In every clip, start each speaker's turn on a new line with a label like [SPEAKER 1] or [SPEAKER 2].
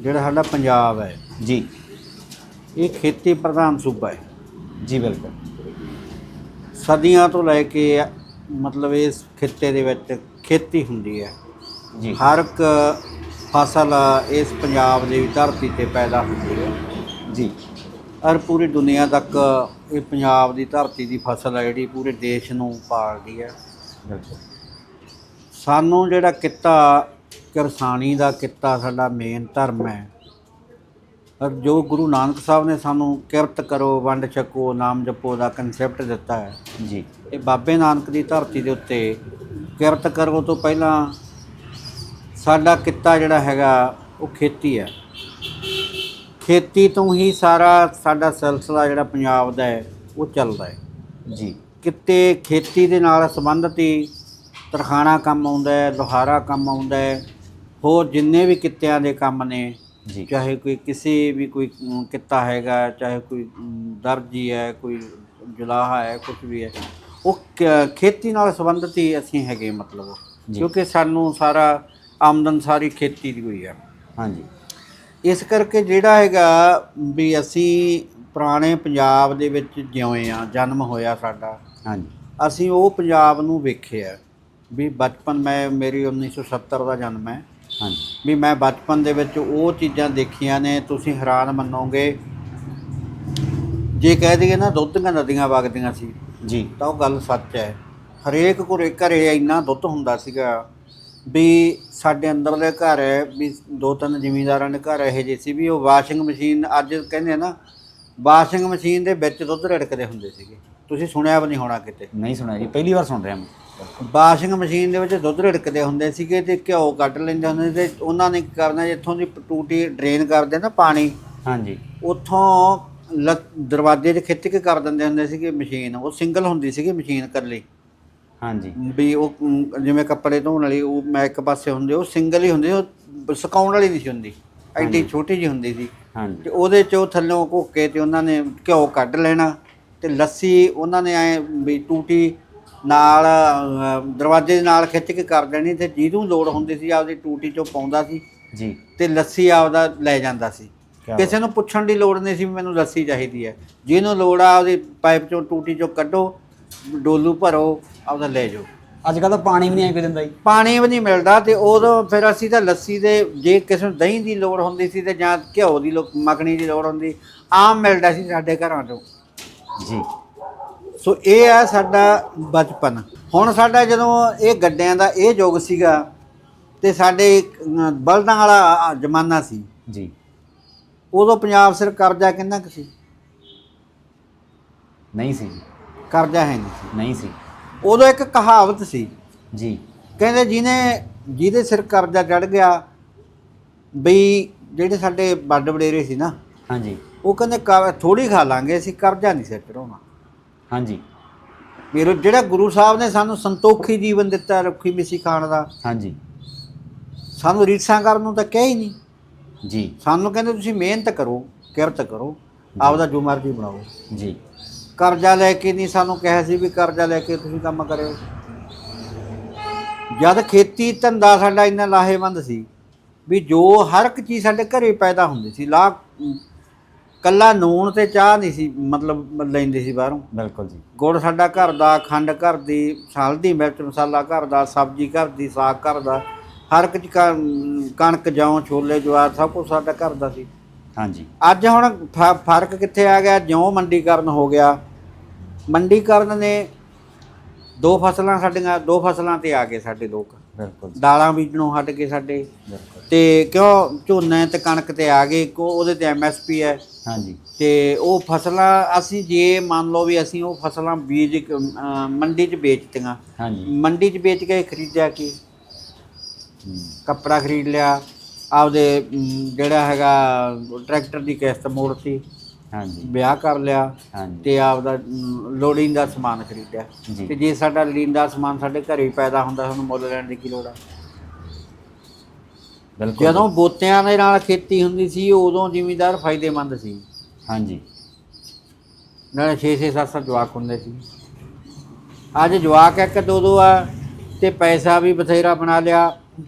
[SPEAKER 1] ਜਿਹੜਾ ਸਾਡਾ ਪੰਜਾਬ ਹੈ।
[SPEAKER 2] ਜੀ।
[SPEAKER 1] ਇਹ ਖੇਤੀ ਪ੍ਰਧਾਨ ਸੂਬਾ ਹੈ।
[SPEAKER 2] ਜੀ ਬਿਲਕੁਲ।
[SPEAKER 1] ਸਦੀਆਂ ਤੋਂ ਲੈ ਕੇ ਮਤਲਬ ਇਸ ਖਿੱਤੇ ਦੇ ਵਿੱਚ ਖੇਤੀ ਹੁੰਦੀ ਹੈ।
[SPEAKER 2] ਜੀ।
[SPEAKER 1] ਹਰ ਇੱਕ ਫਸਲ ਇਸ ਪੰਜਾਬ ਦੀ ਧਰਤੀ ਤੇ ਪੈਦਾ ਹੁੰਦੀ ਹੈ।
[SPEAKER 2] ਜੀ।
[SPEAKER 1] ਔਰ ਪੂਰੀ ਦੁਨੀਆ ਤੱਕ ਇਹ ਪੰਜਾਬ ਦੀ ਧਰਤੀ ਦੀ ਫਸਲ ਹੈ ਜਿਹੜੀ ਪੂਰੇ ਦੇਸ਼ ਨੂੰ ਪਾਲਦੀ ਹੈ।
[SPEAKER 2] ਬਿਲਕੁਲ।
[SPEAKER 1] ਸਾਨੂੰ ਜਿਹੜਾ ਕਿੱਤਾ ਕਿਰਸਾਨੀ ਦਾ ਕਿੱਤਾ ਸਾਡਾ ਮੇਨ ਧਰਮ ਹੈ। ਔਰ ਜੋ ਗੁਰੂ ਨਾਨਕ ਸਾਹਿਬ ਨੇ ਸਾਨੂੰ ਕਿਰਤ ਕਰੋ ਵੰਡ ਛਕੋ ਨਾਮ ਜਪੋ ਦਾ ਕਨਸੈਪਟ ਦਿੱਤਾ ਹੈ
[SPEAKER 2] ਜੀ।
[SPEAKER 1] ਇਹ ਬਾਬੇ ਨਾਨਕ ਦੀ ਧਰਤੀ ਦੇ ਉੱਤੇ ਕਿਰਤ ਕਰੋ ਤੋਂ ਪਹਿਲਾਂ ਸਾਡਾ ਕਿੱਤਾ ਜਿਹੜਾ ਹੈਗਾ ਉਹ ਖੇਤੀ ਹੈ। ਖੇਤੀ ਤੋਂ ਹੀ ਸਾਰਾ ਸਾਡਾ ਸਿਲਸਿਲਾ ਜਿਹੜਾ ਪੰਜਾਬ ਦਾ ਹੈ ਉਹ ਚੱਲਦਾ ਹੈ।
[SPEAKER 2] ਜੀ।
[SPEAKER 1] ਕਿਤੇ ਖੇਤੀ ਦੇ ਨਾਲ ਸੰਬੰਧਿਤ ਹੀ ਤਰਖਾਣਾ ਕੰਮ ਆਉਂਦਾ ਹੈ ਲੋਹਾਰਾ ਕੰਮ ਆਉਂਦਾ ਹੈ ਹੋਰ ਜਿੰਨੇ ਵੀ ਕਿੱਤਿਆਂ ਦੇ ਕੰਮ ਨੇ
[SPEAKER 2] ਜੀ।
[SPEAKER 1] ਚਾਹੇ ਕੋਈ ਕਿਸੇ ਵੀ ਕੋਈ ਕਿੱਤਾ ਹੈਗਾ ਚਾਹੇ ਕੋਈ ਦਰਜੀ ਹੈ ਕੋਈ ਜੁਲਾਹਾ ਹੈ ਕੁਝ ਵੀ ਹੈ ਉਹ ਖੇਤੀ ਨਾਲ ਸੰਬੰਧਿਤ ਹੀ ਅਸੀਂ ਹੈਗੇ ਮਤਲਬ। ਕਿਉਂਕਿ ਸਾਨੂੰ ਸਾਰਾ ਆਮਦਨ ਸਾਰੀ ਖੇਤੀ ਦੀ ਹੋਈ ਹੈ
[SPEAKER 2] ਹਾਂਜੀ।
[SPEAKER 1] ਇਸ ਕਰਕੇ ਜਿਹੜਾ ਹੈਗਾ ਵੀ ਅਸੀਂ ਪੁਰਾਣੇ ਪੰਜਾਬ ਦੇ ਵਿੱਚ ਜਿਉਏ ਆ ਜਨਮ ਹੋਇਆ ਸਾਡਾ
[SPEAKER 2] ਹਾਂਜੀ।
[SPEAKER 1] ਅਸੀਂ ਉਹ ਪੰਜਾਬ ਨੂੰ ਵੇਖਿਆ। ਵੀ ਬਚਪਨ ਮੈਂ ਮੇਰੀ 1970 ਦਾ ਜਨਮ ਹੈ।
[SPEAKER 2] ਹਾਂਜੀ।
[SPEAKER 1] ਵੀ ਮੈਂ ਬਚਪਨ ਦੇ ਵਿੱਚ ਉਹ ਚੀਜ਼ਾਂ ਦੇਖੀਆਂ ਨੇ ਤੁਸੀਂ ਹੈਰਾਨ ਮੰਨੋਗੇ। ਜੇ ਕਹਿ ਦਈਏ ਨਾ ਦੁੱਧ ਦੀਆਂ ਨਦੀਆਂ ਵਗਦੀਆਂ ਸੀ
[SPEAKER 2] ਜੀ।
[SPEAKER 1] ਤਾਂ ਉਹ ਗੱਲ ਸੱਚ ਹੈ। ਹਰੇਕ ਘਰੇ ਘਰੇ ਇੰਨਾ ਦੁੱਧ ਹੁੰਦਾ ਸੀਗਾ ਵੀ ਸਾਡੇ ਅੰਦਰਲੇ ਘਰ ਹੈ ਵੀ ਦੋ ਤਿੰਨ ਜ਼ਿਮੀਂਦਾਰਾਂ ਦੇ ਘਰ ਇਹੋ ਜਿਹੇ ਸੀ ਵੀ ਉਹ ਵਾਸ਼ਿੰਗ ਮਸ਼ੀਨ ਅੱਜ ਕਹਿੰਦੇ ਨਾ ਵਾਸ਼ਿੰਗ ਮਸ਼ੀਨ ਦੇ ਵਿੱਚ ਦੁੱਧ ਰੜਕਦੇ ਹੁੰਦੇ ਸੀਗੇ। ਤੁਸੀਂ ਸੁਣਿਆ ਵੀ ਨਹੀਂ ਹੋਣਾ ਕਿਤੇ।
[SPEAKER 2] ਨਹੀਂ ਸੁਣਿਆ ਜੀ ਪਹਿਲੀ ਵਾਰ ਸੁਣ ਰਿਹਾ ਮੈਂ।
[SPEAKER 1] ਵਾਸ਼ਿੰਗ ਮਸ਼ੀਨ ਦੇ ਵਿੱਚ ਦੁੱਧ ਰੜਕਦੇ ਹੁੰਦੇ ਸੀਗੇ ਤੇ ਘਿਓ ਕੱਢ ਲੈਂਦੇ ਹੁੰਦੇ ਸੀ ਤੇ ਉਹਨਾਂ ਨੇ ਕੀ ਕਰਨਾ ਜਿੱਥੋਂ ਦੀ ਟੂਟੀ ਡਰੇਨ ਕਰਦੇ ਨਾ ਪਾਣੀ
[SPEAKER 2] ਹਾਂਜੀ।
[SPEAKER 1] ਉੱਥੋਂ ਦਰਵਾਜ਼ੇ 'ਚ ਖਿੱਚ ਕੇ ਕਰ ਦਿੰਦੇ ਹੁੰਦੇ ਸੀਗੇ ਮਸ਼ੀਨ। ਉਹ ਸਿੰਗਲ ਹੁੰਦੀ ਸੀਗੀ ਮਸ਼ੀਨ ਇਕੱਲੀ।
[SPEAKER 2] ਹਾਂਜੀ।
[SPEAKER 1] ਵੀ ਉਹ ਜਿਵੇਂ ਕੱਪੜੇ ਧੋਣ ਵਾਲੀ ਉਹ ਮੈਂ ਇੱਕ ਪਾਸੇ ਹੁੰਦੇ ਉਹ ਸਿੰਗਲ ਹੀ ਹੁੰਦੀ ਉਹ ਸੁਕਾਉਣ ਵਾਲੀ ਨਹੀਂ ਸੀ ਹੁੰਦੀ। ਐਡੀ ਛੋਟੀ ਜੀ ਹੁੰਦੀ ਸੀ। ਤੇ ਉਹਦੇ 'ਚ ਉਹ ਥੱਲੋਂ ਘੋਕੇ ਤੇ ਉਹਨਾਂ ਨੇ ਘਿਓ ਕੱਢ ਲੈਣਾ। ਤੇ ਲੱਸੀ ਉਹਨਾਂ ਨੇ ਐ ਵੀ ਟੂਟੀ ਨਾਲ ਦਰਵਾਜ਼ੇ ਦੇ ਨਾਲ ਖਿੱਚ ਕੇ ਕਰ ਦੇਣੀ ਤੇ ਜਿਹਨੂੰ ਲੋੜ ਹੁੰਦੀ ਸੀ ਆਪਦੀ ਟੂਟੀ 'ਚੋਂ ਪਾਉਂਦਾ ਸੀ
[SPEAKER 2] ਜੀ।
[SPEAKER 1] ਤੇ ਲੱਸੀ ਆਪਦਾ ਲੈ ਜਾਂਦਾ ਸੀ। ਕਿਸੇ ਨੂੰ ਪੁੱਛਣ ਦੀ ਲੋੜ ਨਹੀਂ ਸੀ ਵੀ ਮੈਨੂੰ ਲੱਸੀ ਚਾਹੀਦੀ ਹੈ। ਜਿਹਨੂੰ ਲੋੜ ਆ ਉਹਦੀ ਪਾਈਪ ਚੋਂ ਟੂਟੀ ਚੋਂ ਕੱਢੋ ਡੋਲੂ ਭਰੋ ਆਪਦਾ ਲੈ ਜਾਓ।
[SPEAKER 2] ਅੱਜ ਕੱਲ੍ਹ ਤਾਂ ਪਾਣੀ ਵੀ ਨਹੀਂ ਆਈ ਕੋਈ ਦਿੰਦਾ ਜੀ
[SPEAKER 1] ਪਾਣੀ ਵੀ ਨਹੀਂ ਮਿਲਦਾ ਤੇ ਉਦੋਂ ਫਿਰ ਅਸੀਂ ਤਾਂ ਲੱਸੀ ਦੇ ਜੇ ਕਿਸੇ ਨੂੰ ਦਹੀਂ ਦੀ ਲੋੜ ਹੁੰਦੀ ਸੀ ਤੇ ਜਾਂ ਘਿਓ ਦੀ ਲੋ- ਮੱਖਣੀ ਦੀ ਲੋੜ ਹੁੰਦੀ ਆਮ ਮਿਲਦਾ ਸੀ ਸਾਡੇ ਘਰਾਂ ਤੋਂ
[SPEAKER 2] ਜੀ।
[SPEAKER 1] ਸੋ ਇਹ ਆ ਸਾਡਾ ਬਚਪਨ। ਹੁਣ ਸਾਡਾ ਜਦੋਂ ਇਹ ਗੱਡਿਆਂ ਦਾ ਇਹ ਯੁੱਗ ਸੀਗਾ ਤੇ ਸਾਡੇ ਬਲਦਾਂ ਵਾਲਾ ਜ਼ਮਾਨਾ ਸੀ।
[SPEAKER 2] ਜੀ।
[SPEAKER 1] ਉਦੋਂ ਪੰਜਾਬ ਸਿਰ ਕਰਜ਼ਾ ਕਿੰਨਾ ਕੁ ਸੀ?
[SPEAKER 2] ਨਹੀਂ ਸੀ।
[SPEAKER 1] ਕਰਜ਼ਾ ਹੈ ਨਹੀਂ ਸੀ।
[SPEAKER 2] ਨਹੀਂ ਸੀ।
[SPEAKER 1] ਉਦੋਂ ਇੱਕ ਕਹਾਵਤ ਸੀ।
[SPEAKER 2] ਜੀ।
[SPEAKER 1] ਕਹਿੰਦੇ ਜਿਹਨੇ ਜਿਹਦੇ ਸਿਰ ਕਰਜ਼ਾ ਚੜ ਗਿਆ ਬਈ ਜਿਹੜੇ ਸਾਡੇ ਵੱਡ ਵਡੇਰੇ ਸੀ ਨਾ
[SPEAKER 2] ਹਾਂਜੀ।
[SPEAKER 1] ਉਹ ਕਹਿੰਦੇ ਥੋੜੀ ਖਾ ਲਾਂਗੇ ਅਸੀਂ ਕਰਜ਼ਾ ਨਹੀਂ ਸਿਰ ਚੜਾਉਣਾ
[SPEAKER 2] ਹਾਂਜੀ।
[SPEAKER 1] ਮੇਰੇ ਜਿਹੜਾ ਗੁਰੂ ਸਾਹਿਬ ਨੇ ਸਾਨੂੰ ਸੰਤੋਖੀ ਜੀਵਨ ਦਿੱਤਾ ਰੁੱਖੀ ਮਿੱਸੀ ਖਾਣ ਦਾ
[SPEAKER 2] ਹਾਂਜੀ।
[SPEAKER 1] ਸਾਨੂੰ ਰੀਸਾਂ ਕਰਨ ਨੂੰ ਤਾਂ ਕਿਹਾ ਹੀ ਨਹੀਂ।
[SPEAKER 2] ਜੀ।
[SPEAKER 1] ਸਾਨੂੰ ਕਹਿੰਦੇ ਤੁਸੀਂ ਮਿਹਨਤ ਕਰੋ ਕਿਰਤ ਕਰੋ ਆਪਦਾ ਜੋ ਮਰਜ਼ੀ ਬਣਾਓ।
[SPEAKER 2] ਜੀ।
[SPEAKER 1] ਕਰਜ਼ਾ ਲੈ ਕੇ ਨਹੀਂ ਸਾਨੂੰ ਕਿਹਾ ਸੀ ਵੀ ਕਰਜ਼ਾ ਲੈ ਕੇ ਤੁਸੀਂ ਕੰਮ ਕਰਿਓ। ਜਦ ਖੇਤੀ ਧੰਦਾ ਸਾਡਾ ਇੰਨਾ ਲਾਹੇਵੰਦ ਸੀ ਵੀ ਜੋ ਹਰ ਇੱਕ ਚੀਜ਼ ਸਾਡੇ ਘਰੇ ਪੈਦਾ ਹੁੰਦੀ ਸੀ ਲਾ ਕੱਲਾ ਨੂਣ ਤੇ ਚਾਹ ਨਹੀਂ ਸੀ ਮਤਲਬ ਲੈਂਦੇ ਸੀ ਬਾਹਰੋਂ।
[SPEAKER 2] ਬਿਲਕੁਲ ਜੀ।
[SPEAKER 1] ਗੁੜ ਸਾਡਾ ਘਰ ਦਾ ਖੰਡ ਘਰ ਦੀ ਹਲਦੀ ਮਿਰਚ ਮਸਾਲਾ ਘਰ ਦਾ ਸਬਜ਼ੀ ਘਰ ਦੀ ਸਾਗ ਘਰ ਦਾ ਹਰ ਇੱਕ ਕ- ਕਣਕ ਜੌਂ ਛੋਲੇ ਜਵਾਰ ਸਭ ਕੁਝ ਸਾਡਾ ਘਰ ਦਾ ਸੀ।
[SPEAKER 2] ਹਾਂਜੀ।
[SPEAKER 1] ਅੱਜ ਹੁਣ ਫ- ਫ਼ਰਕ ਕਿੱਥੇ ਆ ਗਿਆ? ਜਿਉਂ ਮੰਡੀਕਰਨ ਹੋ ਗਿਆ। ਮੰਡੀਕਰਨ ਨੇ ਦੋ ਫਸਲਾਂ ਸਾਡੀਆਂ ਦੋ ਫਸਲਾਂ ਤੇ ਆ ਗਏ ਸਾਡੇ ਲੋਕ।
[SPEAKER 2] ਬਿਲਕੁਲ ਜੀ,
[SPEAKER 1] ਦਾਲਾਂ ਬੀਜਣੋਂ ਹਟ ਗਏ ਸਾਡੇ।
[SPEAKER 2] ਬਿਲਕੁਲ।
[SPEAKER 1] ਤੇ ਕਿਉਂ ਝੋਨੇ ਤੇ ਕਣਕ ਤੇ ਆ ਗਏ ਕੋ ਉਹਦੇ ਤੇ ਐਮਐਸਪੀ ਹੈ।
[SPEAKER 2] ਹਾਂਜੀ।
[SPEAKER 1] ਤੇ ਉਹ ਫਸਲਾਂ ਅਸੀਂ ਜੇ ਮੰਨ ਲਓ ਵੀ ਅਸੀਂ ਉਹ ਫਸਲਾਂ ਬੀਜ ਕੇ, ਅਮ, ਮੰਡੀ 'ਚ ਵੇਚਤੀਆਂ।
[SPEAKER 2] ਹਾਂਜੀ।
[SPEAKER 1] ਮੰਡੀ 'ਚ ਵੇਚ ਕੇ ਖਰੀਦਿਆ ਕੀ?
[SPEAKER 2] ਹੂੰ,
[SPEAKER 1] ਕੱਪੜਾ ਖਰੀਦ ਲਿਆ। ਆਪਦੇ ਅਮ, ਜਿਹੜਾ ਹੈਗਾ ਟਰੈਕਟਰ ਦੀ ਕਿਸ਼ਤ ਮੋੜਤੀ।
[SPEAKER 2] ਹਾਂਜੀ।
[SPEAKER 1] ਵਿਆਹ ਕਰ ਲਿਆ।
[SPEAKER 2] ਹਾਂਜੀ।
[SPEAKER 1] ਤੇ ਆਪਦਾ ਅਮ, ਲੋੜੀਂਦਾ ਸਮਾਨ ਖਰੀਦਿਆ।
[SPEAKER 2] ਜੀ।
[SPEAKER 1] ਤੇ ਜੇ ਸਾਡਾ ਲੋੜੀਂਦਾ ਸਮਾਨ ਸਾਡੇ ਘਰੇ ਹੀ ਪੈਦਾ ਹੁੰਦਾ ਸਾਨੂੰ ਮੁੱਲ ਲੈਣ ਦੀ ਕੀ ਲੋੜ ਆ?
[SPEAKER 2] ਬਿਲਕੁਲ
[SPEAKER 1] ਜਦੋਂ ਬੋਤਿਆਂ ਦੇ ਨਾਲ ਖੇਤੀ ਹੁੰਦੀ ਸੀ ਉਦੋਂ ਜ਼ਿਮੀਂਦਾਰ ਫਾਇਦੇਮੰਦ ਸੀ।
[SPEAKER 2] ਹਾਂਜੀ।
[SPEAKER 1] ਨਾਲੇ 6-6 7-7 ਜਵਾਕ ਹੁੰਦੇ ਸੀ। ਅੱਜ ਜਵਾਕ ਇੱਕ ਦੋ ਦੋ ਆ ਤੇ ਪੈਸਾ ਵੀ ਬਥੇਰਾ ਬਣਾ ਲਿਆ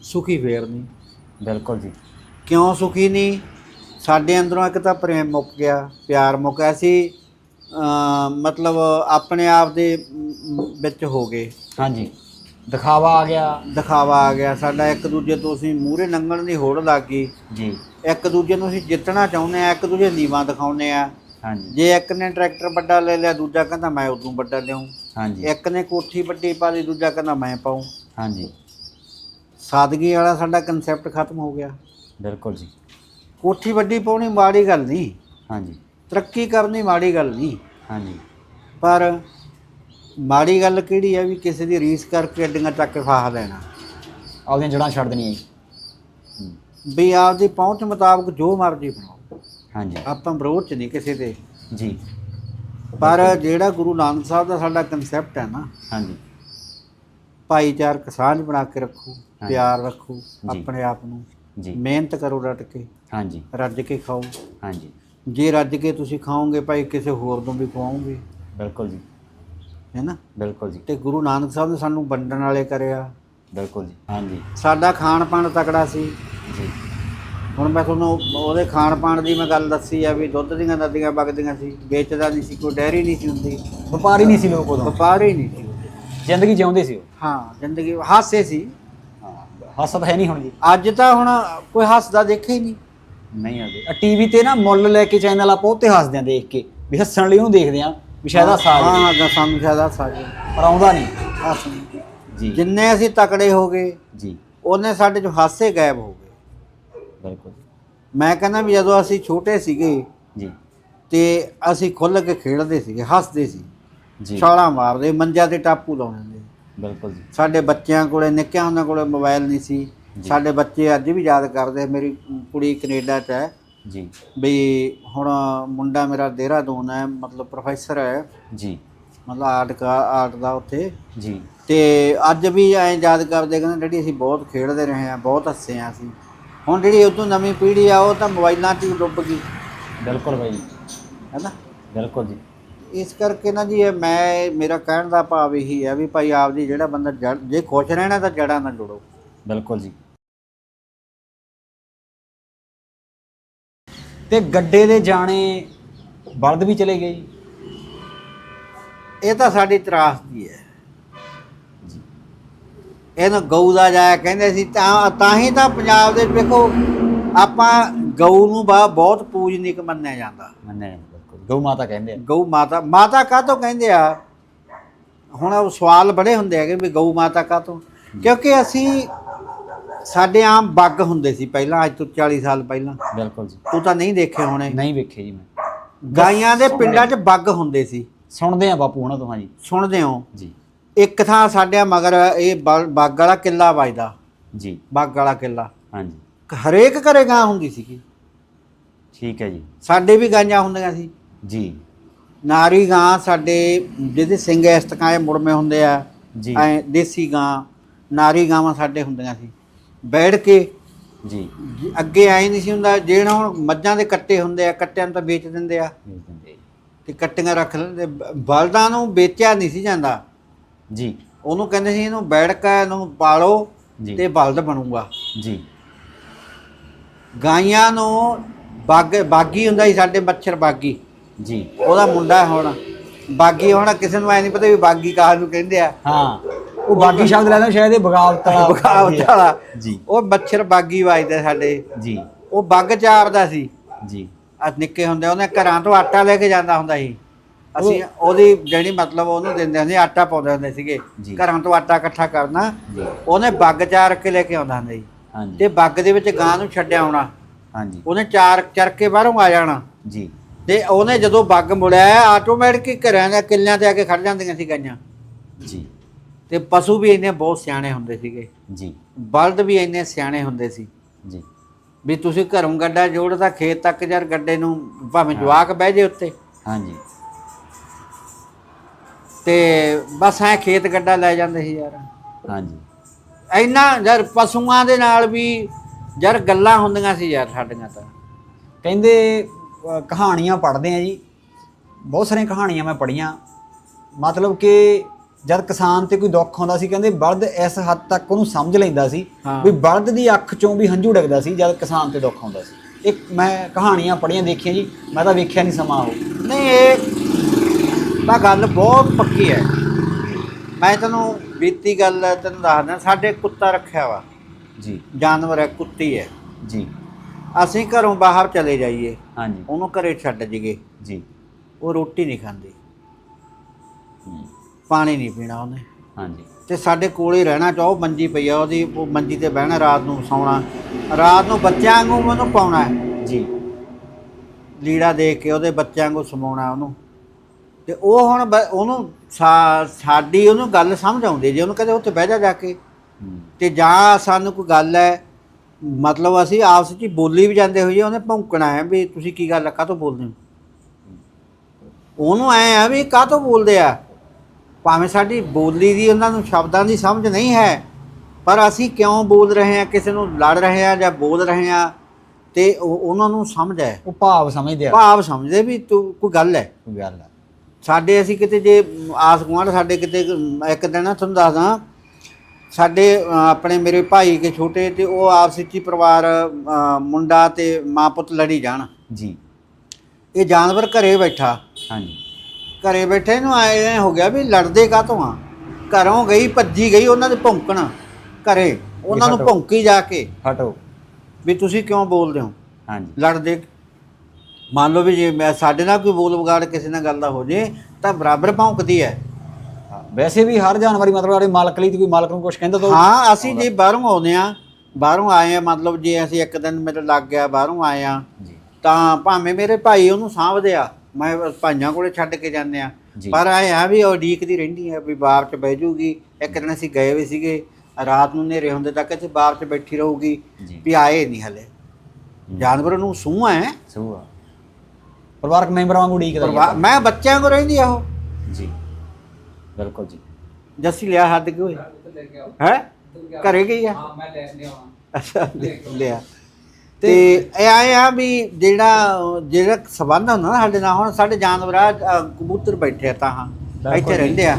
[SPEAKER 1] ਸੁਖੀ ਫੇਰ ਨਹੀਂ।
[SPEAKER 2] ਬਿਲਕੁਲ ਜੀ।
[SPEAKER 1] ਕਿਉਂ ਸੁਖੀ ਨਹੀਂ? ਸਾਡੇ ਅੰਦਰੋਂ ਇੱਕ ਤਾਂ ਪ੍ਰੇਮ ਮੁੱਕ ਗਿਆ ਪਿਆਰ ਮੁੱਕ ਗਿਆ ਸੀ ਮਤਲਬ ਆਪਣੇ ਆਪ ਦੇ ਵਿੱਚ ਹੋ ਗਏ।
[SPEAKER 2] ਹਾਂਜੀ। ਦਿਖਾਵਾ ਆ ਗਿਆ।
[SPEAKER 1] ਦਿਖਾਵਾ ਆ ਗਿਆ। ਸਾਡਾ ਇੱਕ ਦੂਜੇ ਤੋਂ ਅਸੀਂ ਮੂਹਰੇ ਲੰਘਣ ਦੀ ਹੋੜ ਲੱਗ। ਗਈ
[SPEAKER 2] ਜੀ।
[SPEAKER 1] ਇੱਕ ਦੂਜੇ ਨੂੰ ਅਸੀਂ ਜਿੱਤਣਾ ਚਾਹੁੰਦੇ ਆ ਇੱਕ ਦੂਜੇ ਨੀਵਾਂ ਦਿਖਾਉਂਦੇ ਆ।
[SPEAKER 2] ਹਾਂਜੀ।
[SPEAKER 1] ਜੇ ਇੱਕ ਨੇ ਟਰੈਕਟਰ ਵੱਡਾ ਲੈ ਲਿਆ ਦੂਜਾ ਕਹਿੰਦਾ ਮੈਂ ਉਦੋਂ ਵੱਡਾ ਲਿਆਉਂ
[SPEAKER 2] ਹਾਂਜੀ।
[SPEAKER 1] ਇੱਕ ਨੇ ਕੋਠੀ ਵੱਡੀ ਪਾ ਲਈ ਦੂਜਾ ਕਹਿੰਦਾ ਮੈਂ ਪਾਉਂ
[SPEAKER 2] ਹਾਂਜੀ।
[SPEAKER 1] ਸਾਦਗੀ ਵਾਲਾ ਸਾਡਾ ਕਨਸੈਪਟ ਖਤਮ ਹੋ ਗਿਆ।
[SPEAKER 2] ਬਿਲਕੁਲ ਜੀ।
[SPEAKER 1] ਕੋਠੀ ਵੱਡੀ ਪਾਉਣੀ ਮਾੜੀ ਗੱਲ ਨਹੀਂ।
[SPEAKER 2] ਹਾਂਜੀ।
[SPEAKER 1] ਤਰੱਕੀ ਕਰਨੀ ਮਾੜੀ ਗੱਲ ਨਹੀਂ।
[SPEAKER 2] ਹਾਂਜੀ।
[SPEAKER 1] ਪਰ ਮਾੜੀ ਗੱਲ ਕਿਹੜੀ ਹੈ ਵੀ ਕਿਸੇ ਦੀ ਰੀਸ ਕਰਕੇ ਅੱਡੀਆਂ ਚੱਕ ਫਾਹ ਲੈਣਾ।
[SPEAKER 2] ਆਪਦੀਆਂ ਜੜਾਂ ਛੱਡ ਦੇਣੀਆਂ ਜੀ।
[SPEAKER 1] ਵੀ ਆਪਦੀ ਪਹੁੰਚ ਮੁਤਾਬਕ ਜੋ ਮਰਜ਼ੀ ਬਣਾਓ।
[SPEAKER 2] ਹਾਂਜੀ।
[SPEAKER 1] ਆਪਾਂ ਵਿਰੋਧ ਚ ਨਹੀਂ ਕਿਸੇ ਦੇ।
[SPEAKER 2] ਜੀ।
[SPEAKER 1] ਪਰ ਜਿਹੜਾ ਗੁਰੂ ਨਾਨਕ ਸਾਹਿਬ ਦਾ ਸਾਡਾ ਕਨਸੈਪਟ ਹੈ ਨਾ
[SPEAKER 2] ਹਾਂਜੀ।
[SPEAKER 1] ਭਾਈਚਾਰਕ ਸਾਂਝ ਬਣਾ ਕੇ ਰੱਖੋ ਪਿਆਰ ਰੱਖੋ। ਆਪਣੇ ਆਪ ਨੂੰ।
[SPEAKER 2] ਜੀ।
[SPEAKER 1] ਮਿਹਨਤ ਕਰੋ ਰੱਟ ਕੇ।
[SPEAKER 2] ਹਾਂਜੀ।
[SPEAKER 1] ਰੱਜ ਕੇ ਖਾਓ।
[SPEAKER 2] ਹਾਂਜੀ।
[SPEAKER 1] ਜੇ ਰੱਜ ਕੇ ਤੁਸੀਂ ਖਾਓਗੇ ਭਾਈ ਕਿਸੇ ਹੋਰ ਨੂੰ ਵੀ ਖਵਾਓਗੇ।
[SPEAKER 2] ਬਿਲਕੁਲ ਜੀ।
[SPEAKER 1] ਹੈ ਨਾ
[SPEAKER 2] ਬਿਲਕੁਲ ਜੀ।
[SPEAKER 1] ਤੇ ਗੁਰੂ ਨਾਨਕ ਸਾਹਿਬ ਨੇ ਸਾਨੂੰ ਵੰਡਣ ਵਾਲੇ ਕਰਿਆ।
[SPEAKER 2] ਬਿਲਕੁਲ ਜੀ ਹਾਂਜੀ।
[SPEAKER 1] ਸਾਡਾ ਖਾਣ ਪਾਣ ਤਕੜਾ ਸੀ।
[SPEAKER 2] ਜੀ।
[SPEAKER 1] ਹੁਣ ਮੈਂ ਤੁਹਾਨੂੰ ਉਹਦੇ ਖਾਣ ਪਾਣ ਦੀ ਮੈਂ ਗੱਲ ਦੱਸੀ ਆ ਵੀ ਦੁੱਧ ਦੀਆਂ ਨਦੀਆਂ ਵਗਦੀਆਂ ਸੀ ਵੇਚਦਾ ਨਹੀਂ ਸੀ ਕੋਈ ਡੈਰੀ ਨਹੀਂ ਸੀ ਹੁੰਦੀ।
[SPEAKER 2] ਵਪਾਰੀ ਨਹੀਂ ਸੀ ਲੋਕ ਉਦੋਂ।
[SPEAKER 1] ਵਪਾਰ ਨਹੀਂ ਸੀ।
[SPEAKER 2] ਜ਼ਿੰਦਗੀ ਜਿਉਂਦੇ ਸੀ ਉਹ।
[SPEAKER 1] ਹਾਂ ਜ਼ਿੰਦਗੀ ਹਾਸੇ ਸੀ।
[SPEAKER 2] ਹਾਂ ਹੱਸਤ ਹੈ ਨਹੀਂ ਹੁਣ ਜੀ।
[SPEAKER 1] ਅੱਜ ਤਾਂ ਹੁਣ ਕੋਈ ਹੱਸਦਾ ਦੇਖਿਆ ਹੀ ਨਹੀਂ।
[SPEAKER 2] ਨਹੀਂ ਆਉਂਦੇ ਆ ਟੀਵੀ ਤੇ ਨਾ ਮੁੱਲ ਲੈ ਕੇ ਚੈਨਲ ਆਪਾਂ ਉੱਤੇ ਹੱਸਦੇ ਆ ਦੇਖ ਕੇ। ਵੀ ਹੱਸਣ ਲਈ ਉਹਨੂੰ ਦੇਖਦੇ ਆ। ਵੀ ਸ਼ਾਇਦ ਹਾਸਾ ਆ ਜਾਵੇ
[SPEAKER 1] ਹਾਂ। ਹਾਸਾ ਆ ਜਾਏ
[SPEAKER 2] ਪਰ ਆਉਂਦਾ ਨਹੀਂ।
[SPEAKER 1] ਹੱਸ।
[SPEAKER 2] ਜੀ।
[SPEAKER 1] ਜਿੰਨੇ ਅਸੀਂ ਤਕੜੇ ਹੋ ਗਏ
[SPEAKER 2] ਜੀ।
[SPEAKER 1] ਉਹਨੇ ਸਾਡੇ ਚੋਂ ਹਾਸੇ ਗਾਇਬ ਹੋ ਗਏ।
[SPEAKER 2] ਬਿਲਕੁਲ।
[SPEAKER 1] ਮੈਂ ਕਹਿੰਦਾ ਵੀ ਜਦੋਂ ਅਸੀਂ ਛੋਟੇ ਸੀਗੇ
[SPEAKER 2] ਜੀ।
[SPEAKER 1] ਤੇ ਅਸੀਂ ਖੁੱਲ ਕੇ ਖੇਡਦੇ ਸੀਗੇ ਹੱਸਦੇ ਸੀ।
[SPEAKER 2] ਜੀ।
[SPEAKER 1] ਛਾਲਾਂ ਮਾਰਦੇ ਮੰਜਾ ਤੇ ਟਾਪੂ ਲਾਉਂਦੇ
[SPEAKER 2] ਬਿਲਕੁਲ ਜੀ।
[SPEAKER 1] ਸਾਡੇ ਬੱਚਿਆਂ ਕੋਲੇ ਨਿੱਕਿਆਂ ਉਹਨਾਂ ਕੋਲੇ ਮੋਬਾਈਲ ਨਹੀਂ ਸੀ। ਸਾਡੇ ਬੱਚੇ ਅੱਜ ਵੀ ਯਾਦ ਕਰਦੇ ਮੇਰੀ ਕੁੜੀ ਕੈਨੇਡਾ 'ਚ ਹੈ।
[SPEAKER 2] ਜੀ।
[SPEAKER 1] ਵੀ ਹੁਣ ਮੁੰਡਾ ਮੇਰਾ ਦੇਹਰਾਦੂਨ ਹੈ ਮਤਲਬ ਪ੍ਰੋਫੈਸਰ ਹੈ।
[SPEAKER 2] ਜੀ।
[SPEAKER 1] ਮਤਲਬ ਆਰਟ ਕਾ ਆਰਟ ਦਾ ਉੱਥੇ।
[SPEAKER 2] ਜੀ।
[SPEAKER 1] ਤੇ ਅੱਜ ਵੀ ਐਂ ਯਾਦ ਕਰਦੇ ਕਹਿੰਦੇ ਡੈਡੀ ਅਸੀਂ ਬਹੁਤ ਖੇਡਦੇ ਰਹੇ ਹਾਂ ਬਹੁਤ ਹੱਸੇ ਹਾਂ ਅਸੀਂ। ਹੁਣ ਜਿਹੜੀ ਉਦੋਂ ਨਵੀਂ ਪੀੜ੍ਹੀ ਆ ਉਹ ਤਾਂ ਮੋਬਾਈਲਾਂ 'ਚ ਹੀ ਡੁੱਬ ਗਈ।
[SPEAKER 2] ਬਿਲਕੁਲ ਬਾਈ। ਜੀ
[SPEAKER 1] ਹੈ ਨਾ
[SPEAKER 2] ਬਿਲਕੁਲ ਜੀ।
[SPEAKER 1] ਇਸ ਕਰਕੇ ਨਾ ਜੀ ਇਹ ਮੈਂ ਮੇਰਾ ਕਹਿਣ ਦਾ ਭਾਵ ਇਹੀ ਹੈ ਵੀ ਭਾਈ ਆਪਦੀ ਜਿਹੜਾ ਬੰਦਾ ਜੜ ਜੇ ਖੁਸ਼ ਰਹਿਣਾ ਤਾਂ ਜੜਾਂ ਨਾਲ ਜੁੜੋ।
[SPEAKER 2] ਬਿਲਕੁਲ ਜੀ। ਤੇ ਗੱਡੇ ਦੇ ਜਾਣੇ ਬਲਦ ਵੀ ਚਲੇ ਗਏ ਜੀ।
[SPEAKER 1] ਇਹ ਤਾਂ ਸਾਡੀ ਤਰਾਸਦੀ ਹੈ।
[SPEAKER 2] ਜੀ
[SPEAKER 1] ਇਹਨੂੰ ਗਊ ਦਾ ਜਾਇਆ ਕਹਿੰਦੇ ਸੀ ਤਾਂ ਤਾਂ ਹੀ ਤਾਂ ਪੰਜਾਬ ਦੇ ਵੇਖੋ ਆਪਾਂ ਗਊ ਨੂੰ ਬਾ ਬਹੁਤ ਪੂਜਨੀਕ ਮੰਨਿਆ ਜਾਂਦਾ।
[SPEAKER 2] ਮੰਨੇ ਬਿਲਕੁਲ। ਗਊ ਮਾਤਾ ਕਹਿੰਦੇ ਆ।
[SPEAKER 1] ਗਊ ਮਾਤਾ ਮਾਤਾ ਕਾਹਤੋਂ ਕਹਿੰਦੇ ਆ? ਹੁਣ ਉਹ ਸਵਾਲ ਬੜੇ ਹੁੰਦੇ ਹੈਗੇ ਵੀ ਗਊ ਮਾਤਾ ਕਾਹਤੋਂ? ਕਿਉਂਕਿ ਅਸੀਂ ਸਾਡੇ ਆਮ ਬੱਗ ਹੁੰਦੇ ਸੀ ਪਹਿਲਾਂ ਅੱਜ ਤੋਂ 40 ਸਾਲ ਪਹਿਲਾਂ।
[SPEAKER 2] ਬਿਲਕੁਲ ਜੀ।
[SPEAKER 1] ਤੂੰ ਤਾਂ ਨਹੀਂ ਦੇਖੇ ਹੋਣੇ
[SPEAKER 2] ਨਹੀਂ ਵੇਖੇ ਜੀ ਮੈਂ।
[SPEAKER 1] ਗਾਈਆਂ ਦੇ ਪਿੰਡਾਂ 'ਚ ਬੱਗ ਹੁੰਦੇ ਸੀ।
[SPEAKER 2] ਸੁਣਦੇ ਆ ਬਾਪੂ ਉਹਨਾਂ ਤੋਂ ਹਾਂ ਜੀ
[SPEAKER 1] ਸੁਣਦੇ ਹੋ?
[SPEAKER 2] ਜੀ।
[SPEAKER 1] ਇੱਕ ਥਾਂ ਸਾਡੇ ਮਗਰ ਇਹ ਬਾਗ ਵਾਲਾ ਕਿੱਲਾ ਵੱਜਦਾ।
[SPEAKER 2] ਜੀ।
[SPEAKER 1] ਬਾਗ ਵਾਲਾ ਕਿੱਲਾ।
[SPEAKER 2] ਹਾਂਜੀ।
[SPEAKER 1] ਹਰੇਕ ਘਰੇ ਗਾਂ ਹੁੰਦੀ ਸੀਗੀ।
[SPEAKER 2] ਠੀਕ ਹੈ ਜੀ।
[SPEAKER 1] ਸਾਡੇ ਵੀ ਗਾਈਆਂ ਹੁੰਦੀਆਂ ਸੀ।
[SPEAKER 2] ਜੀ।
[SPEAKER 1] ਨਾਰੀ ਗਾਂ ਸਾਡੇ ਜਿਹਦੇ ਸਿੰਘ ਇਸ ਤਰ੍ਹਾਂ ਮੁੜਮੇ ਹੁੰਦੇ ਆ
[SPEAKER 2] ਜੀ।
[SPEAKER 1] ਐ ਦੇਸੀ ਗਾਂ ਨਾਰੀ ਗਾਵਾਂ ਸਾਡੇ ਹੁੰਦੀਆਂ ਸੀ। ਬੈਠ ਕੇ
[SPEAKER 2] ਜੀ।
[SPEAKER 1] ਜ- ਅੱਗੇ ਆਏ ਨਹੀਂ ਸੀ ਹੁੰਦਾ ਜਿਹੜਾ ਹੁਣ ਮੱਝਾਂ ਦੇ ਕੱਟੇ ਹੁੰਦੇ ਆ ਕੱਟਿਆਂ ਨੂੰ ਤਾਂ ਵੇਚ ਦਿੰਦੇ ਆ।
[SPEAKER 2] ਦਿੰਦੇ
[SPEAKER 1] ਤੇ ਕੱਟੀਆਂ ਰੱਖ ਲੈਂਦੇ ਬ- ਬਲਦਾਂ ਨੂੰ ਵੇਚਿਆ ਨਹੀਂ ਸੀ ਜਾਂਦਾ।
[SPEAKER 2] ਜੀ।
[SPEAKER 1] ਉਹਨੂੰ ਕਹਿੰਦੇ ਸੀ ਇਹਨੂੰ ਬੈਠ ਕੇ ਇਹਨੂੰ ਪਾਲੋ
[SPEAKER 2] ਜੀ।
[SPEAKER 1] ਤੇ ਬਲਦ ਬਣੂਗਾ।
[SPEAKER 2] ਜੀ।
[SPEAKER 1] ਗਾਈਆਂ ਨੂੰ ਬਾਗ ਬਾਗੀ ਹੁੰਦਾ ਸੀ ਸਾਡੇ ਮੱਛਰ ਬਾਗੀ।
[SPEAKER 2] ਜੀ।
[SPEAKER 1] ਉਹਦਾ ਮੁੰਡਾ ਹੁਣ। ਬਾਗੀ ਹੁਣ ਕਿਸੇ ਨੂੰ ਐ ਨਹੀਂ ਪਤਾ ਵੀ ਬਾਗੀ ਕਾਹ ਨੂੰ ਕਹਿੰਦੇ ਆ।
[SPEAKER 2] ਹਾਂ। ਉਹ ਬਾਗੀ ਸ਼ਬਦ ਲੈਦਾ ਸ਼ਾਇਦ ਇਹ ਬਗਾਵਤ ਵਾਲਾ
[SPEAKER 1] ਬਗਾਵਤ ਵਾਲਾ।
[SPEAKER 2] ਜੀ।
[SPEAKER 1] ਉਹ ਮੱਛਰ ਬਾਗੀ ਵੱਜਦੇ ਸਾਡੇ।
[SPEAKER 2] ਜੀ।
[SPEAKER 1] ਉਹ ਬੱਗ ਚਾਰਦਾ ਸੀ।
[SPEAKER 2] ਜੀ।
[SPEAKER 1] ਆ ਨਿੱਕੇ ਹੁੰਦੇ ਉਹਨੇ ਘਰਾਂ ਤੋਂ ਆਟਾ ਲੈ ਕੇ ਜਾਂਦਾ ਹੁੰਦਾ ਸੀ। ਅਸੀਂ ਉਹਦੀ ਜਿਹੜੀ ਮਤਲਬ ਉਹਨੂੰ ਦਿੰਦੇ ਹੁੰਦੇ ਆਟਾ ਪਾਉਂਦੇ ਹੁੰਦੇ ਸੀਗੇ। ਘਰਾਂ ਤੋਂ ਆਟਾ ਇਕੱਠਾ ਕਰਨਾ। ਉਹਨੇ ਬੱਗ ਚਾਰ ਕੇ ਲੈ ਕੇ ਆਉਂਦਾ ਹੁੰਦਾ ਸੀ। ਤੇ ਬੱਗ ਦੇ ਵਿੱਚ ਗਾਂ ਨੂੰ ਛੱਡਿਆ ਆਉਣਾ।
[SPEAKER 2] ਹਾਂਜੀ।
[SPEAKER 1] ਉਹਨੇ ਚਾਰ ਚਰ ਕੇ ਬਾਹਰੋਂ ਆ ਜਾਣਾ।
[SPEAKER 2] ਜੀ।
[SPEAKER 1] ਤੇ ਉਹਨੇ ਜਦੋਂ ਬੱਗ ਮੁੜਿਆ ਆਟੋਮੈਟਿਕ ਘਰਾਂ ਦੇ ਕਿੱਲਿਆਂ ਤੇ ਆ ਕੇ ਖੜ ਜਾਂਦੀਆਂ ਸੀ ਗਾਈਆਂ।
[SPEAKER 2] ਜੀ।
[SPEAKER 1] ਤੇ ਪਸ਼ੂ ਵੀ ਇੰਨੇ ਬਹੁਤ ਸਿਆਣੇ ਹੁੰਦੇ ਸੀਗੇ।
[SPEAKER 2] ਜੀ।
[SPEAKER 1] ਬਲਦ ਵੀ ਇੰਨੇ ਸਿਆਣੇ ਹੁੰਦੇ ਸੀ।
[SPEAKER 2] ਜੀ।
[SPEAKER 1] ਵੀ ਤੁਸੀਂ ਘਰੋਂ ਗੱਡਾ ਜੋੜਦਾ ਖੇਤ ਤੱਕ ਯਾਰ ਗੱਡੇ ਨੂੰ ਭਾਵੇਂ ਜਵਾਕ ਬਹਿ ਜੇ ਉੱਤੇ।
[SPEAKER 2] ਹਾਂਜੀ।
[SPEAKER 1] ਤੇ ਬਸ ਐ ਖੇਤ ਗੱਡਾ ਲੈ ਜਾਂਦੇ ਸੀ ਯਾਰ।
[SPEAKER 2] ਹਾਂਜੀ।
[SPEAKER 1] ਇੰਨਾ ਯਾਰ ਪਸ਼ੂਆਂ ਦੇ ਨਾਲ ਵੀ ਯਾਰ ਗੱਲਾਂ ਹੁੰਦੀਆਂ ਸੀ ਯਾਰ ਸਾਡੀਆਂ ਤਾਂ।
[SPEAKER 2] ਕਹਿੰਦੇ ਕਹਾਣੀਆਂ ਪੜ੍ਹਦੇ ਆ ਜੀ। ਬਹੁਤ ਸਾਰੀਆਂ ਕਹਾਣੀਆਂ ਮੈਂ ਪੜ੍ਹੀਆਂ। ਮਤਲਬ ਕਿ ਜਦ ਕਿਸਾਨ ਤੇ ਕੋਈ ਦੁੱਖ ਆਉਂਦਾ ਸੀ ਕਹਿੰਦੇ ਬਲਦ ਇਸ ਹੱਦ ਤੱਕ ਉਹਨੂੰ ਸਮਝ ਲੈਂਦਾ ਸੀ
[SPEAKER 1] ਹਾਂ।
[SPEAKER 2] ਵੀ ਬਲਦ ਦੀ ਅੱਖ ਚੋਂ ਵੀ ਹੰਝੂ ਡਿੱਗਦਾ ਸੀ ਜਦ ਕਿਸਾਨ ਤੇ ਦੁੱਖ ਆਉਂਦਾ ਸੀ। ਇੱਕ ਮੈਂ ਕਹਾਣੀਆਂ ਪੜ੍ਹੀਆਂ ਦੇਖੀਆਂ ਜੀ ਮੈਂ ਤਾਂ ਵੇਖਿਆ ਨਹੀਂ ਸਮਾਂ ਉਹ।
[SPEAKER 1] ਨਹੀਂ ਇਹ ਤਾਂ ਗੱਲ ਬਹੁਤ ਪੱਕੀ ਹੈ। ਮੈਂ ਤੈਨੂੰ ਬੀਤੀ ਗੱਲ ਤੈਨੂੰ ਦੱਸਦਾ ਸਾਡੇ ਕੁੱਤਾ ਰੱਖਿਆ ਵਾ।
[SPEAKER 2] ਜੀ।
[SPEAKER 1] ਜਾਨਵਰ ਹੈ ਕੁੱਤੀ ਹੈ।
[SPEAKER 2] ਜੀ।
[SPEAKER 1] ਅਸੀਂ ਘਰੋਂ ਬਾਹਰ ਚਲੇ ਜਾਈਏ।
[SPEAKER 2] ਹਾਂਜੀ।
[SPEAKER 1] ਉਹਨੂੰ ਘਰੇ ਛੱਡ ਜੀਏ
[SPEAKER 2] ਜੀ।
[SPEAKER 1] ਉਹ ਰੋਟੀ ਨਹੀਂ ਖਾਂਦੀ।
[SPEAKER 2] ਹੂੰ,
[SPEAKER 1] ਪਾਣੀ ਨਹੀਂ ਪੀਣਾ ਉਹਨੇ।
[SPEAKER 2] ਹਾਂਜੀ।
[SPEAKER 1] ਤੇ ਸਾਡੇ ਕੋਲੇ ਰਹਿਣਾ ਚਾਹੋ ਮੰਜੀ ਪਈ ਆ ਉਹਦੀ ਉਹ ਮੰਜੀ ਤੇ ਬਹਿਣਾ ਰਾਤ ਨੂੰ ਸੌਣਾ। ਰਾਤ ਨੂੰ ਬੱਚਿਆਂ ਵਾਂਗੂ ਉਹਨੂੰ ਪਾਉਣਾ ਹੈ।
[SPEAKER 2] ਜੀ।
[SPEAKER 1] ਲੀੜਾ ਦੇ ਕੇ ਉਹਦੇ ਬੱਚਿਆਂ ਵਾਂਗੂ ਸਮਾਉਣਾ ਉਹਨੂੰ। ਤੇ ਉਹ ਹੁਣ ਉਹਨੂੰ ਸਾਡੀ ਉਹਨੂੰ ਗੱਲ ਸਮਝ ਆਉਂਦੀ ਜੇ ਉਹਨੂੰ ਕਹਿੰਦੇ ਉੱਥੇ ਬਹਿ ਜਾ ਜਾ ਕੇ।
[SPEAKER 2] ਹੂੰ,
[SPEAKER 1] ਤੇ ਜਾਂ ਸਾਨੂੰ ਕੋਈ ਗੱਲ ਹੈ ਮਤਲਬ ਅਸੀਂ ਆਪਸ ਵਿੱਚ ਹੀ ਬੋਲੀ ਵੀ ਜਾਂਦੇ ਹੋਈਏ ਉਹਨੇ ਭੌਂਕਣਾ ਹੈ ਵੀ ਤੁਸੀਂ ਕੀ ਗੱਲ ਕਾਹਤੋਂ ਬੋਲਦੇ ਹੋ? ਉਹਨੂੰ ਐ ਆ ਵੀ ਕਾਹਤੋਂ ਬੋਲਦੇ ਆ? ਭਾਵੇਂ ਸਾਡੀ ਬੋਲੀ ਦੀ ਉਹਨਾਂ ਨੂੰ ਸ਼ਬਦਾਂ ਦੀ ਸਮਝ ਨਹੀਂ ਹੈ ਪਰ ਅਸੀਂ ਕਿਉਂ ਬੋਲ ਰਹੇ ਆ ਕਿਸੇ ਨੂੰ ਲੜ ਰਹੇ ਆ ਜਾਂ ਬੋਲ ਰਹੇ ਆ ਤੇ ਉਹ- ਉਹਨਾਂ ਨੂੰ ਸਮਝ ਹੈ।
[SPEAKER 2] ਉਹ ਭਾਵ ਸਮਝਦੇ ਆ।
[SPEAKER 1] ਭਾਵ ਸਮਝਦੇ ਵੀ ਤੂੰ ਕੋਈ ਗੱਲ ਹੈ।
[SPEAKER 2] ਕੋਈ ਗੱਲ ਆ
[SPEAKER 1] ਸਾਡੇ ਅਸੀਂ ਕਿਤੇ ਜੇ ਆਸ ਗੁਆਂਢ ਸਾਡੇ ਕਿਤੇ ਇੱਕ ਦਿਨ ਨਾ ਤੁਹਾਨੂੰ ਦੱਸਦਾ ਸਾਡੇ ਆਪਣੇ ਮੇਰੇ ਭਾਈ ਕੇ ਛੋਟੇ ਤੇ ਉਹ ਆਪਸ ਵਿੱਚ ਹੀ ਪਰਿਵਾਰ ਮੁੰਡਾ ਤੇ ਮਾਂ ਪੁੱਤ ਲੜੀ ਜਾਣ।
[SPEAKER 2] ਜੀ।
[SPEAKER 1] ਇਹ ਜਾਨਵਰ ਘਰੇ ਬੈਠਾ।
[SPEAKER 2] ਹਾਂਜੀ।
[SPEAKER 1] ਘਰੇ ਬੈਠੇ ਨੂੰ ਆਏ ਹੋ ਗਿਆ ਵੀ ਲੜਦੇ ਕਾਹਤੋਂ ਆ? ਘਰੋਂ ਗਈ ਭੱਜੀ ਗਈ ਉਹਨਾਂ ਦੇ ਭੌਂਕਣ ਘਰੇ ਉਹਨਾਂ ਨੂੰ। ਭੌਂਕੀ ਜਾ ਕੇ।
[SPEAKER 2] ਹਟੋ।
[SPEAKER 1] ਵੀ ਤੁਸੀਂ ਕਿਉਂ ਬੋਲਦੇ ਹੋ?
[SPEAKER 2] ਹਾਂਜੀ।
[SPEAKER 1] ਲੜਦੇ। ਮੰਨ ਲਓ ਵੀ ਜੇ ਮੈਂ ਸਾਡੇ ਨਾਲ ਕੋਈ ਬੋਲ ਵਿਗਾੜ ਕਿਸੇ ਨਾਲ ਗੱਲ ਦਾ ਹੋ ਜੇ ਤਾਂ ਬਰਾਬਰ ਭੌਂਕਦੀ ਹੈ
[SPEAKER 2] ਵੈਸੇ ਵੀ ਹਰ ਜਾਨਵਰ ਮਤਲਬ ਆਪਣੇ ਮਾਲਕ ਲਈ ਕੋਈ ਮਾਲਕ ਨੂੰ ਕੁਝ ਕਹਿੰਦਾ ਤਾਂ
[SPEAKER 1] ਹਾਂ ਅਸੀਂ ਜੇ ਬਾਹਰੋਂ ਆਉਂਦੇ ਆ ਬਾਹਰੋਂ ਆਏ ਆ ਮਤਲਬ ਜੇ ਅਸੀਂ ਇੱਕ ਦਿਨ ਮੇਰੇ ਲੱਗ ਗਿਆ ਬਾਹਰੋਂ ਆਏ ਆ ਤਾਂ ਭਾਵੇਂ ਮੇਰੇ ਭਾਈ ਉਹਨੂੰ ਸਾਂਭਦੇ ਆ ਮੈਂ ਭਾਈਆਂ ਕੋਲੇ ਛੱਡ ਕੇ ਜਾਂਦੇ ਆ
[SPEAKER 2] ਜੀ।
[SPEAKER 1] ਪਰ ਆਏ ਆ ਵੀ ਉਹ ਡੀਕਦੀ ਰਹਿੰਦੀ ਆ ਵੀ ਬਾਹਰ ਚ ਬਹਿ ਜੂਗੀ। ਇੱਕ ਦਿਨ ਅਸੀਂ ਗਏ ਵੀ ਸੀਗੇ ਰਾਤ ਨੂੰ ਹਨੇਰੇ ਹੁੰਦੇ ਤੱਕ ਇੱਥੇ ਬਾਹਰ ਚ ਬੈਠੀ ਰਹੂਗੀ
[SPEAKER 2] ਜੀ।
[SPEAKER 1] ਵੀ ਆਏ ਨਹੀਂ ਹਲੇ। ਜਾਨਵਰ ਨੂੰ ਸੂਹ ਹੈ?
[SPEAKER 2] ਸੂਆ ਪਰਿਵਾਰਕ ਮੈਂਬਰਾਂ ਵਾਂਗੂ ਉਡੀਕਦਾ
[SPEAKER 1] ਪਰਵਾ- ਮੈਂ ਬੱਚਿਆਂ ਕੋ ਰਹਿੰਦੀ ਆ ਉਹ।
[SPEAKER 2] ਜੀ। ਬਿਲਕੁਲ ਜੀ।
[SPEAKER 1] ਜੱਸੀ ਲਿਆ ਹੱਦ ਕਿਉਂ? ਹੈ? ਘਰੇ ਗਈ ਆ?
[SPEAKER 3] ਹਾਂ ਮੈਂ ਲੈ ਲਿਆ
[SPEAKER 1] ਅੱਛਾ ਲਿਆ। ਤੇ ਇਹ ਆਏ ਆ ਵੀ ਜਿਹੜਾ ਜਿਹੜਾ ਸਬੰਧ ਹੁੰਦਾ ਨਾ ਸਾਡੇ ਨਾਲ ਹੁਣ ਸਾਡੇ ਜਾਨਵਰਾਂ ਕਬੂਤਰ ਬੈਠੇ ਆ ਤਾਂ ਹਾਂ ਇੱਥੇ। ਰਹਿੰਦੇ ਆ।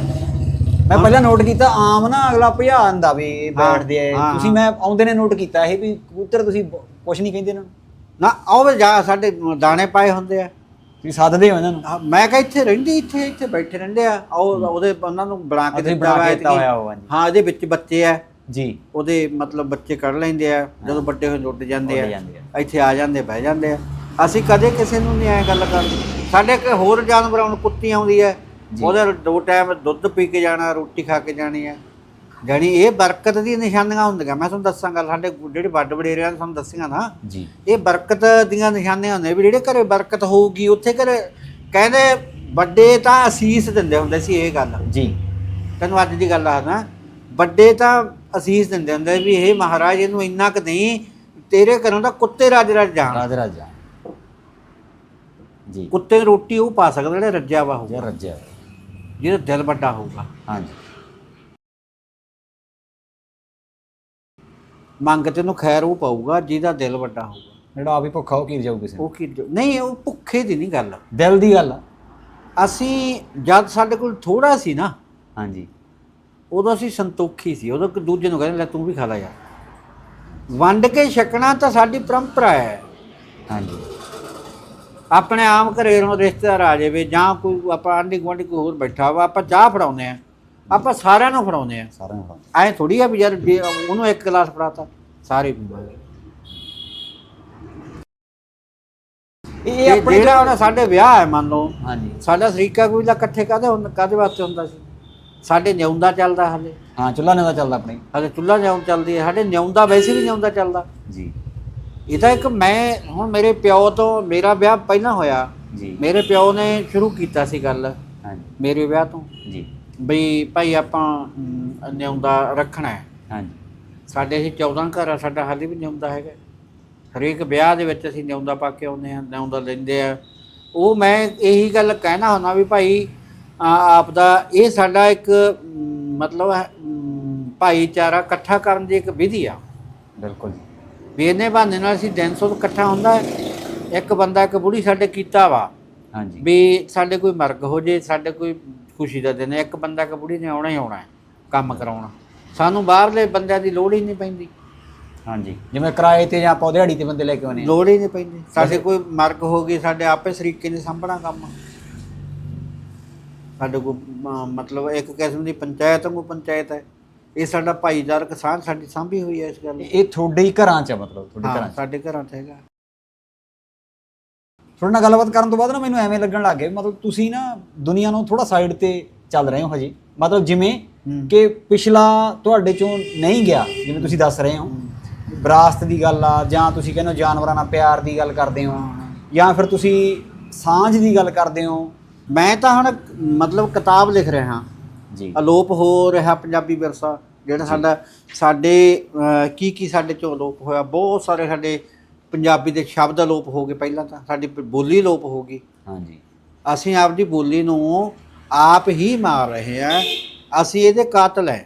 [SPEAKER 2] ਮੈਂ ਪਹਿਲਾਂ ਨੋਟ ਕੀਤਾ ਆਮ ਨਾ ਅਗਲਾ ਭਜਾ ਆਂਦਾ ਵੀ ਬੈਠਦੇ ਆ ਤੁਸੀਂ। ਮੈਂ ਆਉਂਦੇ ਨੇ ਨੋਟ ਕੀਤਾ ਇਹ ਵੀ ਕਬੂਤਰ ਤੁਸੀਂ ਕੁਝ ਨਹੀਂ ਕਹਿੰਦੇ ਨੂੰ।
[SPEAKER 1] ਨਾ ਵੀ ਜਾ ਸਾਡੇ ਦਾਣੇ ਪਾਏ ਹੁੰਦੇ ਆ।
[SPEAKER 2] ਤੁਸੀਂ ਸੱਦਦੇ ਹੋ ਇਹਨਾਂ ਨੂੰ?
[SPEAKER 1] ਮੈਂ ਕਿਹਾ ਇੱਥੇ ਰਹਿੰਦੀ ਇੱਥੇ ਇੱਥੇ ਬੈਠੇ ਰਹਿੰਦੇ ਆ। ਉਹ ਉਹਦੇ ਉਹਨਾਂ ਨੂੰ ਬਣਾ ਕੇ ਦਿੱਤਾ ਹੋਇਆ
[SPEAKER 2] ਉਹ।
[SPEAKER 1] ਹਾਂ ਇਹਦੇ ਵਿੱਚ ਬੱਚੇ ਆ।
[SPEAKER 2] ਜੀ।
[SPEAKER 1] ਉਹਦੇ ਮਤਲਬ ਬੱਚੇ ਕੱਢ ਲੈਂਦੇ ਆ ਜਦੋਂ ਵੱਡੇ ਹੋਏ ਲੁੱਟ ਜਾਂਦੇ ਆ। ਇੱਥੇ ਆ ਜਾਂਦੇ ਬਹਿ ਜਾਂਦੇ ਆ। ਅਸੀਂ ਕਦੇ ਕਿਸੇ ਨੂੰ ਨਹੀਂ ਐ ਗੱਲ ਕਰਦੇ ਸਾਡੇ ਇੱਕ ਹੋਰ ਜਾਨਵਰ ਹੁਣ ਕੁੱਤੀ ਆਉਂਦੀ ਹੈ। ਉਹਦੇ ਦੋ ਟਾਈਮ ਦੁੱਧ ਪੀ ਕੇ ਜਾਣਾ ਰੋਟੀ ਖਾ ਕੇ ਜਾਣੀ ਹੈ ਜਾਣੀ ਇਹ ਬਰਕਤ ਦੀ ਨਿਸ਼ਾਨੀਆਂ ਹੁੰਦੀਆਂ। ਮੈਂ ਤੁਹਾਨੂੰ ਦੱਸਾਂ ਗੱਲ ਸਾਡੇ ਜਿਹੜੇ ਵੱਡ ਵਡੇਰਿਆਂ ਨੇ ਤੁਹਾਨੂੰ ਦੱਸੀਆਂ ਨਾ।
[SPEAKER 2] ਜੀ।
[SPEAKER 1] ਇਹ ਬਰਕਤ ਦੀਆਂ ਨਿਸ਼ਾਨੀਆਂ ਹੁੰਦੀਆਂ। ਵੀ ਜਿਹੜੇ ਘਰੇ ਬਰਕਤ ਹੋਊਗੀ ਉੱਥੇ ਘਰੇ ਕਹਿੰਦੇ ਵੱਡੇ ਤਾਂ ਅਸੀਸ ਦਿੰਦੇ ਹੁੰਦੇ ਸੀ ਇਹ ਗੱਲ।
[SPEAKER 2] ਜੀ।
[SPEAKER 1] ਤੈਨੂੰ ਅੱਜ ਦੀ ਗੱਲ ਦੱਸਦਾ। ਵੱਡੇ ਤਾਂ ਅਸੀਸ ਦਿੰਦੇ ਹੁੰਦੇ ਵੀ ਇਹ ਮਹਾਰਾਜ ਇਹਨੂੰ ਇੰਨਾ ਕੁ ਨਹੀਂ ਤੇਰੇ ਘਰੋਂ ਤਾਂ ਕੁੱਤੇ ਰਾਜ ਰਾਜ ਜਾਣ।
[SPEAKER 2] ਰਾਜ ਰਾਜਾ ਜੀ।
[SPEAKER 1] ਕੁੱਤੇ ਨੂੰ ਰੋਟੀ ਉਹ ਪਾ ਸਕਦਾ ਜਿਹੜਾ ਰੱਜਿਆ ਵਾ
[SPEAKER 2] ਜਾਂ
[SPEAKER 1] ਹੋਊਗਾ
[SPEAKER 2] ਰੱਜਿਆ
[SPEAKER 1] ਜਿਹਦਾ ਦਿਲ ਵੱਡਾ ਹੋਊਗਾ।
[SPEAKER 2] ਹਾਂਜੀ।
[SPEAKER 1] ਮੰਗ ਤੈਨੂੰ ਖੈਰ ਉਹ ਪਾਊਗਾ ਜਿਹਦਾ ਦਿਲ ਵੱਡਾ ਹੋਊਗਾ।
[SPEAKER 2] ਜਿਹੜਾ ਆਪ ਹੀ ਭੁੱਖਾ ਉਹ ਕੀ ਜਾਊ ਕਿਸੇ ਨੂੰ
[SPEAKER 1] ਉਹ ਕੀ ਨਹੀਂ ਉਹ ਭੁੱਖੇ ਦੀ ਨਹੀਂ ਗੱਲ।
[SPEAKER 2] ਦਿਲ ਦੀ ਗੱਲ ਆ।
[SPEAKER 1] ਅਸੀਂ ਜਦ ਸਾਡੇ ਕੋਲ ਥੋੜਾ ਸੀ ਨਾ
[SPEAKER 2] ਹਾਂਜੀ।
[SPEAKER 1] ਉਦੋਂ ਅਸੀਂ ਸੰਤੋਖੀ ਸੀ ਉਦੋਂ ਇੱਕ ਦੂਜੇ ਨੂੰ ਕਹਿੰਦੇ ਲੈ ਤੂੰ ਵੀ ਖਾ ਲੈ ਯਾਰ। ਵੰਡ ਕੇ ਛਕਣਾ ਤਾਂ ਸਾਡੀ ਪਰੰਪਰਾ ਹੈ।
[SPEAKER 2] ਹਾਂਜੀ।
[SPEAKER 1] ਆਪਣੇ ਆਮ ਘਰੇ ਨੂੰ ਰਿਸ਼ਤੇਦਾਰ ਆ ਜਾਵੇ ਜਾਂ ਕੋਈ ਆਪਾਂ ਆਂਢੀ ਗੁਆਂਢੀ ਕੋਈ ਹੋਰ ਬੈਠਾ ਵਾ ਆਪਾਂ ਚਾਹ ਫੜਾਉਂਦੇ ਆ ਆਪਾਂ ਸਾਰਿਆਂ ਨੂੰ ਫੜਾਉਂਦੇ ਆ
[SPEAKER 2] ਸਾਰਿਆਂ ਨੂੰ
[SPEAKER 1] ਐ ਥੋੜੀ ਆ ਵੀ ਯਾਰ ਉਹਨੂੰ ਇੱਕ ਗਲਾਸ ਫੜਾਤਾ ਸਾਰੇ ਪੀਵਾਂਗੇ।
[SPEAKER 2] ਇਹ ਆਪਣੇ
[SPEAKER 1] ਜਿਹੜਾ ਸਾਡੇ ਵਿਆਹ ਹੈ ਮੰਨ ਲਓ।
[SPEAKER 2] ਹਾਂਜੀ।
[SPEAKER 1] ਸਾਡਾ ਸਰੀਕਾ ਕੋਈ ਦਾ ਇਕੱਠੇ ਕਾਦੇ ਕਾਦੇ ਵਾਸਤੇ ਹੁੰਦਾ ਸੀ? ਸਾਡੇ ਨਿਉਂਦਾ ਚੱਲਦਾ ਹਲੇ
[SPEAKER 2] ਹਾਂ ਚੁੱਲ੍ਹਾ ਨੇ ਦਾ ਚੱਲਦਾ ਆਪਣੇ।
[SPEAKER 1] ਹਲੇ ਚੁੱਲ੍ਹਾ ਨਿਉਂ ਚੱਲਦੀ ਹੈ। ਸਾਡੇ ਨਿਉਂਦਾ ਵੈਸੇ ਵੀ ਨਿਉਂਦਾ ਚੱਲਦਾ।
[SPEAKER 2] ਜੀ।
[SPEAKER 1] ਇਹ ਤਾਂ ਇੱਕ ਮੈਂ ਹੁਣ ਮੇਰੇ ਪਿਓ ਤੋਂ ਮੇਰਾ ਵਿਆਹ ਪਹਿਲਾਂ ਹੋਇਆ।
[SPEAKER 2] ਜੀ।
[SPEAKER 1] ਮੇਰੇ ਪਿਓ ਨੇ ਸ਼ੁਰੂ ਕੀਤਾ ਸੀ ਗੱਲ।
[SPEAKER 2] ਹਾਂਜੀ
[SPEAKER 1] ਮੇਰੇ ਵਿਆਹ ਤੋਂ।
[SPEAKER 2] ਜੀ।
[SPEAKER 1] ਬਈ ਭਾਈ ਆਪਾਂ ਨਿਉਂਦਾ ਰੱਖਣਾ ਹੈ।
[SPEAKER 2] ਹਾਂਜੀ
[SPEAKER 1] ਸਾਡੇ ਅਸੀਂ 14 ਘਰ ਆ ਸਾਡਾ ਹਾਲੇ ਵੀ ਨਿਉਂਦਾ ਹੈਗਾ। ਹਰੇਕ ਵਿਆਹ ਦੇ ਵਿੱਚ ਅਸੀਂ ਨਿਉਂਦਾ ਪਾ ਕੇ ਆਉਂਦੇ ਆ ਨਿਉਂਦਾ ਲੈਂਦੇ ਆ। ਉਹ ਮੈਂ ਇਹੀ ਗੱਲ ਕਹਿਣਾ ਹੁੰਦਾ ਵੀ ਭਾਈ ਆਪ ਦਾ ਇਹ ਸਾਡਾ ਇੱਕ ਮਤਲਬ ਭਾਈਚਾਰਾ ਇਕੱਠਾ ਕਰਨ ਦੀ ਇੱਕ ਵਿਧੀ ਆ।
[SPEAKER 2] ਬਿਲਕੁਲ
[SPEAKER 1] ਵੀ ਇਹਨੇ ਬਹਾਨੇ ਨਾਲ ਅਸੀਂ ਦਿਨ ਸੁੱਧ ਇਕੱਠਾ ਹੁੰਦਾ। ਇੱਕ ਬੰਦਾ ਇੱਕ ਬੁੜੀ ਸਾਡੇ ਕੀਤਾ ਵਾ।
[SPEAKER 2] ਹਾਂਜੀ।
[SPEAKER 1] ਵੀ ਸਾਡੇ ਕੋਈ ਮਰਗ ਹੋ ਜੇ ਸਾਡੇ ਕੋਈ ਖੁਸ਼ੀ ਦਾ ਦਿਨ ਇੱਕ ਬੰਦਾ ਕਬੂੜੀ ਨੇ ਆਉਣਾ ਹੀ ਆਉਣਾ ਹੈ ਕੰਮ ਕਰਾਉਣਾ। ਸਾਨੂੰ ਬਾਹਰਲੇ ਬੰਦਿਆਂ ਦੀ ਲੋੜ ਹੀ ਨਹੀਂ ਪੈਂਦੀ।
[SPEAKER 2] ਹਾਂਜੀ। ਜਿਵੇਂ ਕਿਰਾਏ ਤੇ ਜਾਂ ਆਪਾਂ ਦਿਹਾੜੀ ਤੇ ਬੰਦੇ ਲੈ ਕੇ ਆਉਨੇ ਆ
[SPEAKER 1] ਲੋੜ ਹੀ ਨਹੀਂ ਪੈਂਦੀ। ਸਾਡੇ ਕੋਈ ਮਰਗ ਹੋ ਗਈ ਸਾਡੇ ਆਪੇ ਸਰੀਕੇ ਨੇ ਸਾਂਭਣਾ ਕੰਮ। ਸਾਡੇ ਕੋ ਮਤਲਬ ਇੱਕ ਕਿਸਮ ਦੀ ਪੰਚਾਇਤ ਵਾਂਗੂ ਪੰਚਾਇਤ ਹੈ। ਇਹ ਸਾਡਾ ਭਾਈਚਾਰਕ ਸਾਂਝ ਸਾਡੀ ਸਾਂਭੀ ਹੋਈ ਹੈ ਇਸ ਗੱਲ।
[SPEAKER 2] ਇਹ ਤੁਹਾਡੇ ਹੀ ਘਰਾਂ 'ਚ ਆ ਮਤਲਬ ਤੁਹਾਡੇ ਘਰਾਂ 'ਚ?
[SPEAKER 1] ਸਾਡੇ ਘਰਾਂ 'ਚ ਹੈਗਾ।
[SPEAKER 2] ਤੁਹਾਡੇ ਨਾਲ ਗੱਲਬਾਤ ਕਰਨ ਤੋਂ ਬਾਅਦ ਨਾ ਮੈਨੂੰ ਐਵੇਂ ਲੱਗਣ ਲੱਗ ਗਿਆ ਮਤਲਬ ਤੁਸੀਂ ਨਾ ਦੁਨੀਆ ਨੂੰ ਥੋੜਾ ਸਾਈਡ ਤੇ ਚੱਲ ਰਹੇ ਹੋ ਹਜੇ। ਮਤਲਬ ਜਿਵੇਂ। ਕਿ ਪਿਛਲਾ ਤੁਹਾਡੇ ਚੋਂ ਨਹੀਂ ਗਿਆ ਜਿਵੇਂ ਤੁਸੀਂ ਦੱਸ ਰਹੇ ਹੋ। ਵਿਰਾਸਤ ਦੀ ਗੱਲ ਆ ਜਾਂ ਤੁਸੀਂ ਕਹਿੰਦੇ ਹੋ ਜਾਨਵਰਾਂ ਨਾਲ ਪਿਆਰ ਦੀ ਗੱਲ ਕਰਦੇ ਹੋ। ਜਾਂ ਫਿਰ ਤੁਸੀਂ ਸਾਂਝ ਦੀ ਗੱਲ ਕਰਦੇ ਹੋ
[SPEAKER 1] ਮੈਂ ਤਾਂ ਹੁਣ ਮਤਲਬ ਕਿਤਾਬ ਲਿਖ ਰਿਹਾ
[SPEAKER 2] ਜੀ।
[SPEAKER 1] ਅਲੋਪ ਹੋ ਰਿਹਾ ਪੰਜਾਬੀ ਵਿਰਸਾ ਜਿਹੜਾ ਸਾਡਾ ਸਾਡੇ ਕੀ ਕੀ ਸਾਡੇ ਚੋਂ ਅਲੋਪ ਹੋਇਆ? ਬਹੁਤ ਸਾਰੇ ਸਾਡੇ ਪੰਜਾਬੀ ਦੇ ਸ਼ਬਦ ਅਲੋਪ ਹੋ ਗਏ ਪਹਿਲਾਂ ਤਾਂ। ਸਾਡੀ ਬੋਲੀ ਅਲੋਪ ਹੋ ਗਈ।
[SPEAKER 2] ਹਾਂਜੀ।
[SPEAKER 1] ਅਸੀਂ ਆਪਦੀ ਬੋਲੀ ਨੂੰ ਆਪ ਹੀ ਮਾਰ ਰਹੇ ਹਾਂ ਅਸੀਂ ਇਹਦੇ ਕਾਤਲ ਹੈ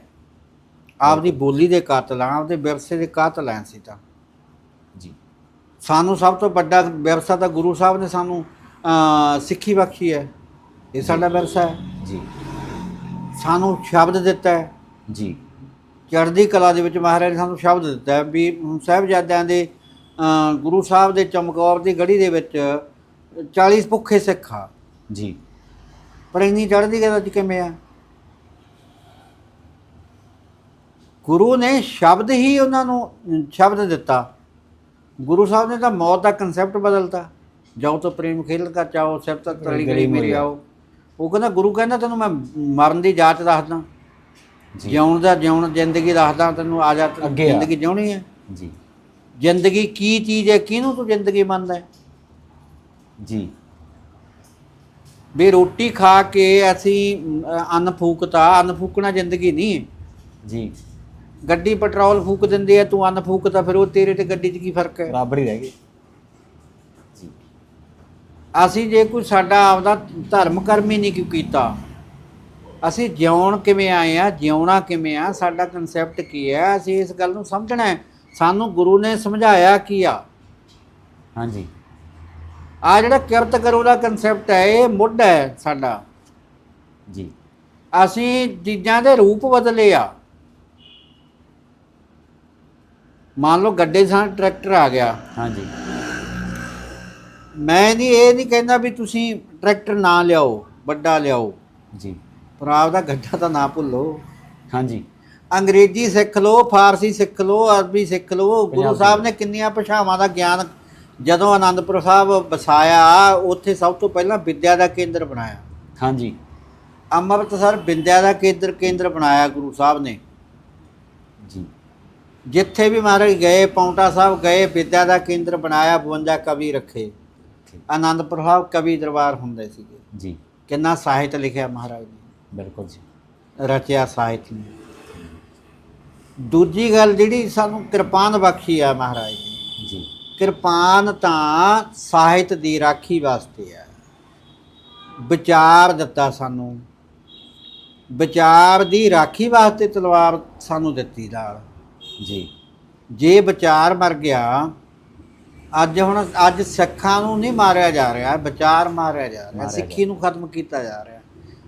[SPEAKER 1] ਆਪਦੀ ਬੋਲੀ ਦੇ ਕਾਤਲ ਹਾਂ ਆਪਦੇ ਵਿਰਸੇ ਦੇ ਕਾਤਲ ਹਾਂ ਅਸੀਂ ਤਾਂ।
[SPEAKER 2] ਜੀ।
[SPEAKER 1] ਸਾਨੂੰ ਸਭ ਤੋਂ ਵੱਡਾ ਵਿਰਸਾ ਤਾਂ ਗੁਰੂ ਸਾਹਿਬ ਨੇ ਸਾਨੂੰ ਸਿੱਖੀ ਬਖਸ਼ੀ ਹੈ ਇਹ ਸਾਡਾ ਵਿਰਸਾ ਹੈ।
[SPEAKER 2] ਜੀ।
[SPEAKER 1] ਸਾਨੂੰ ਸ਼ਬਦ ਦਿੱਤਾ ਹੈ।
[SPEAKER 2] ਜੀ।
[SPEAKER 1] ਚੜ੍ਹਦੀ ਕਲਾ ਦੇ ਵਿੱਚ ਮਹਾਰਾਜ ਨੇ ਸਾਨੂੰ ਸ਼ਬਦ ਦਿੱਤਾ ਹੈ ਵੀ ਸਾਹਿਬਜ਼ਾਦਿਆਂ ਦੇ ਗੁਰੂ ਸਾਹਿਬ ਦੇ ਚਮਕੌਰ ਦੀ ਗੜੀ ਦੇ ਵਿੱਚ 40 ਭੁੱਖੇ ਸਿੱਖ ਆ।
[SPEAKER 2] ਜੀ।
[SPEAKER 1] ਪਰ ਇੰਨੀ ਚੜ੍ਹਦੀ ਕਲਾ ਚ ਕਿਵੇਂ ਆ? ਗੁਰੂ ਨੇ ਸ਼ਬਦ ਹੀ ਉਹਨਾਂ ਨੂੰ ਸ਼ਬਦ ਦਿੱਤਾ। ਗੁਰੂ ਸਾਹਿਬ ਨੇ ਤਾਂ ਮੌਤ ਦਾ ਕਨਸੈਪਟ ਬਦਲਤਾ। ਜਾਓ ਤਾਂ ਪ੍ਰੇਮ ਖੇਲ ਕਰ ਚਾਓ ਸਿਰ ਤੱਕ ਤਲੀ ਗਲੀ ਮੇਰੀ ਆਓ। ਉਹ ਕਹਿੰਦਾ ਗੁਰੂ ਕਹਿੰਦਾ ਤੈਨੂੰ ਮੈਂ ਮਰਨ ਦੀ ਜਾਂਚ ਦੱਸਦਾ। ਜਿਉਣ ਦਾ ਜਿਉਣ ਜ਼ਿੰਦਗੀ ਦੱਸਦਾ ਤੈਨੂੰ ਆ ਜਾ
[SPEAKER 2] ਆ।
[SPEAKER 1] ਜ਼ਿੰਦਗੀ ਜਿਉਣੀ ਹੈ।
[SPEAKER 2] ਜੀ।
[SPEAKER 1] ਜ਼ਿੰਦਗੀ ਕੀ ਚੀਜ਼ ਹੈ ਕਿਹਨੂੰ ਤੂੰ ਜ਼ਿੰਦਗੀ ਮੰਨਦਾ ਹੈ?
[SPEAKER 2] ਜੀ।
[SPEAKER 1] ਵੀ ਰੋਟੀ ਖਾ ਕੇ ਅਸੀਂ ਅੰਨ ਫੂਕਤਾ ਅੰਨ ਫੂਕਣਾ ਜ਼ਿੰਦਗੀ ਨਹੀਂ ਹੈ।
[SPEAKER 2] ਜੀ।
[SPEAKER 1] ਗੱਡੀ ਪੈਟਰੋਲ ਫੂਕ ਦਿੰਦੀ ਹੈ ਤੂੰ ਅੰਨ ਫੂਕਤਾ ਫਿਰ ਉਹ ਤੇਰੇ ਤੇ ਗੱਡੀ 'ਚ ਕੀ ਫ਼ਰਕ ਹੈ?
[SPEAKER 2] ਬਰਾਬਰ ਹੀ ਰਹਿ ਗਏ
[SPEAKER 1] ਅਸੀਂ ਜੇ ਕੋਈ ਸਾਡਾ ਆਪਦਾ ਧਰਮ ਕਰਮ ਹੀ ਨਹੀਂ ਕਿਉਂ ਕੀਤਾ ਅਸੀਂ ਜਿਉਣ ਕਿਵੇਂ ਆਏ ਆ ਜਿਉਣਾ ਕਿਵੇਂ ਆ ਸਾਡਾ ਕਨਸੈਪਟ ਕੀ ਹੈ ਅਸੀਂ ਇਸ ਗੱਲ ਨੂੰ ਸਮਝਣਾ ਹੈ। ਸਾਨੂੰ ਗੁਰੂ ਨੇ ਸਮਝਾਇਆ ਕੀ ਆ?
[SPEAKER 2] ਹਾਂਜੀ।
[SPEAKER 1] ਆ ਜਿਹੜਾ ਕਿਰਤ ਕਰੋ ਦਾ ਕਨਸੈਪਟ ਹੈ ਇਹ ਮੁੱਢ ਹੈ ਸਾਡਾ।
[SPEAKER 2] ਜੀ।
[SPEAKER 1] ਅਸੀਂ ਚੀਜ਼ਾਂ ਦੇ ਰੂਪ ਬਦਲੇ ਆ। ਮੰਨ ਲਓ ਗੱਡੇ ਸਾਂ ਟਰੈਕਟਰ ਆ ਗਿਆ।
[SPEAKER 2] ਹਾਂਜੀ।
[SPEAKER 1] ਮੈਂ ਨਹੀਂ ਇਹ ਨਹੀਂ ਕਹਿੰਦਾ ਵੀ ਤੁਸੀਂ ਟਰੈਕਟਰ ਨਾ ਲਿਆਓ ਵੱਡਾ ਲਿਆਓ।
[SPEAKER 2] ਜੀ।
[SPEAKER 1] ਪਰ ਆਪਦਾ ਗੱਡਾ ਤਾਂ ਨਾ ਭੁੱਲੋ।
[SPEAKER 2] ਹਾਂਜੀ।
[SPEAKER 1] ਅੰਗਰੇਜ਼ੀ ਸਿੱਖ ਲਓ ਫਾਰਸੀ ਸਿੱਖ ਲਓ ਅਰਬੀ ਸਿੱਖ ਲਓ ਗੁਰੂ। ਸਾਹਿਬ ਨੇ ਕਿੰਨੀਆਂ ਭਾਸ਼ਾਵਾਂ ਦਾ ਗਿਆਨ ਜਦੋਂ ਆਨੰਦਪੁਰ ਸਾਹਿਬ ਵਸਾਇਆ ਉੱਥੇ ਸਭ ਤੋਂ ਪਹਿਲਾਂ ਵਿਦਿਆ ਦਾ ਕੇਂਦਰ ਬਣਾਇਆ।
[SPEAKER 2] ਹਾਂਜੀ।
[SPEAKER 1] ਅੰਮ੍ਰਿਤਸਰ ਵਿਦਿਆ ਦਾ ਕੇਂਦਰ ਕੇਂਦਰ ਬਣਾਇਆ ਗੁਰੂ ਸਾਹਿਬ ਨੇ।
[SPEAKER 2] ਜੀ।
[SPEAKER 1] ਜਿੱਥੇ ਵੀ ਮਹਾਰਾਜ ਗਏ ਪੌਂਟਾ ਸਾਹਿਬ ਗਏ ਵਿਦਿਆ ਦਾ ਕੇਂਦਰ ਬਣਾਇਆ 52 ਕਵੀ ਰੱਖੇ। ਆਨੰਦਪੁਰ ਸਾਹਿਬ ਕਵੀ ਦਰਬਾਰ ਹੁੰਦੇ ਸੀਗੇ।
[SPEAKER 2] ਜੀ।
[SPEAKER 1] ਕਿੰਨਾ ਸਾਹਿਤ ਲਿਖਿਆ ਮਹਾਰਾਜ ਨੇ।
[SPEAKER 2] ਬਿਲਕੁਲ ਜੀ।
[SPEAKER 1] ਰਚਿਆ ਸਾਹਿਤ ਨੇ। ਦੂਜੀ ਗੱਲ ਜਿਹੜੀ ਸਾਨੂੰ ਕਿਰਪਾਨ ਬਖਸ਼ੀ ਆ ਮਹਾਰਾਜ ਨੇ।
[SPEAKER 2] ਜੀ।
[SPEAKER 1] ਕਿਰਪਾਨ ਤਾਂ ਸਾਹਿਤ ਦੀ ਰਾਖੀ ਵਾਸਤੇ ਆ। ਵਿਚਾਰ ਦਿੱਤਾ ਸਾਨੂੰ। ਵਿਚਾਰ ਦੀ ਰਾਖੀ ਵਾਸਤੇ ਤਲਵਾਰ ਸਾਨੂੰ ਦਿੱਤੀ ਨਾਲ।
[SPEAKER 2] ਜੀ।
[SPEAKER 1] ਜੇ ਵਿਚਾਰ ਮਰ ਗਿਆ ਅੱਜ ਹੁਣ ਅੱਜ ਸਿੱਖਾਂ ਨੂੰ ਨਹੀਂ ਮਾਰਿਆ ਜਾ ਰਿਹਾ ਵਿਚਾਰ ਮਾਰਿਆ ਜਾ ਰਿਹਾ ਸਿੱਖੀ ਨੂੰ ਖਤਮ ਕੀਤਾ ਜਾ ਰਿਹਾ।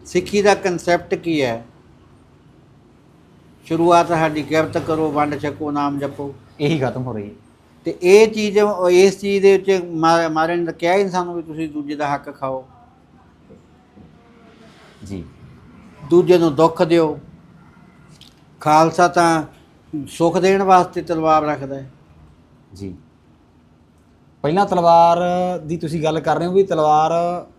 [SPEAKER 1] ਸਿੱਖੀ ਦਾ ਕਨਸੈਪਟ ਕੀ ਹੈ? ਸ਼ੁਰੂਆਤ ਸਾਡੀ ਕਿਰਤ ਕਰੋ ਵੰਡ ਛਕੋ ਨਾਮ ਜਪੋ।
[SPEAKER 2] ਇਹੀ ਖਤਮ ਹੋ ਰਹੀ ਹੈ।
[SPEAKER 1] ਤੇ ਇਹ ਚੀਜ਼ ਇਸ ਚੀਜ਼ ਦੇ ਵਿੱਚ ਮਾਰੇ ਨੇ ਕਿਹਾ ਹੀ ਸਾਨੂੰ ਵੀ ਤੁਸੀਂ ਦੂਜੇ ਦਾ ਹੱਕ ਖਾਓ।
[SPEAKER 2] ਜੀ।
[SPEAKER 1] ਦੂਜੇ ਨੂੰ ਦੁੱਖ ਦਿਓ। ਖਾਲਸਾ ਤਾਂ ਸੁੱਖ ਦੇਣ ਵਾਸਤੇ ਤਲਵਾਰ ਰੱਖਦਾ ਹੈ।
[SPEAKER 2] ਜੀ। ਪਹਿਲਾਂ ਤਲਵਾਰ ਦੀ ਤੁਸੀਂ ਗੱਲ ਕਰ ਰਹੇ ਹੋ ਵੀ ਤਲਵਾਰ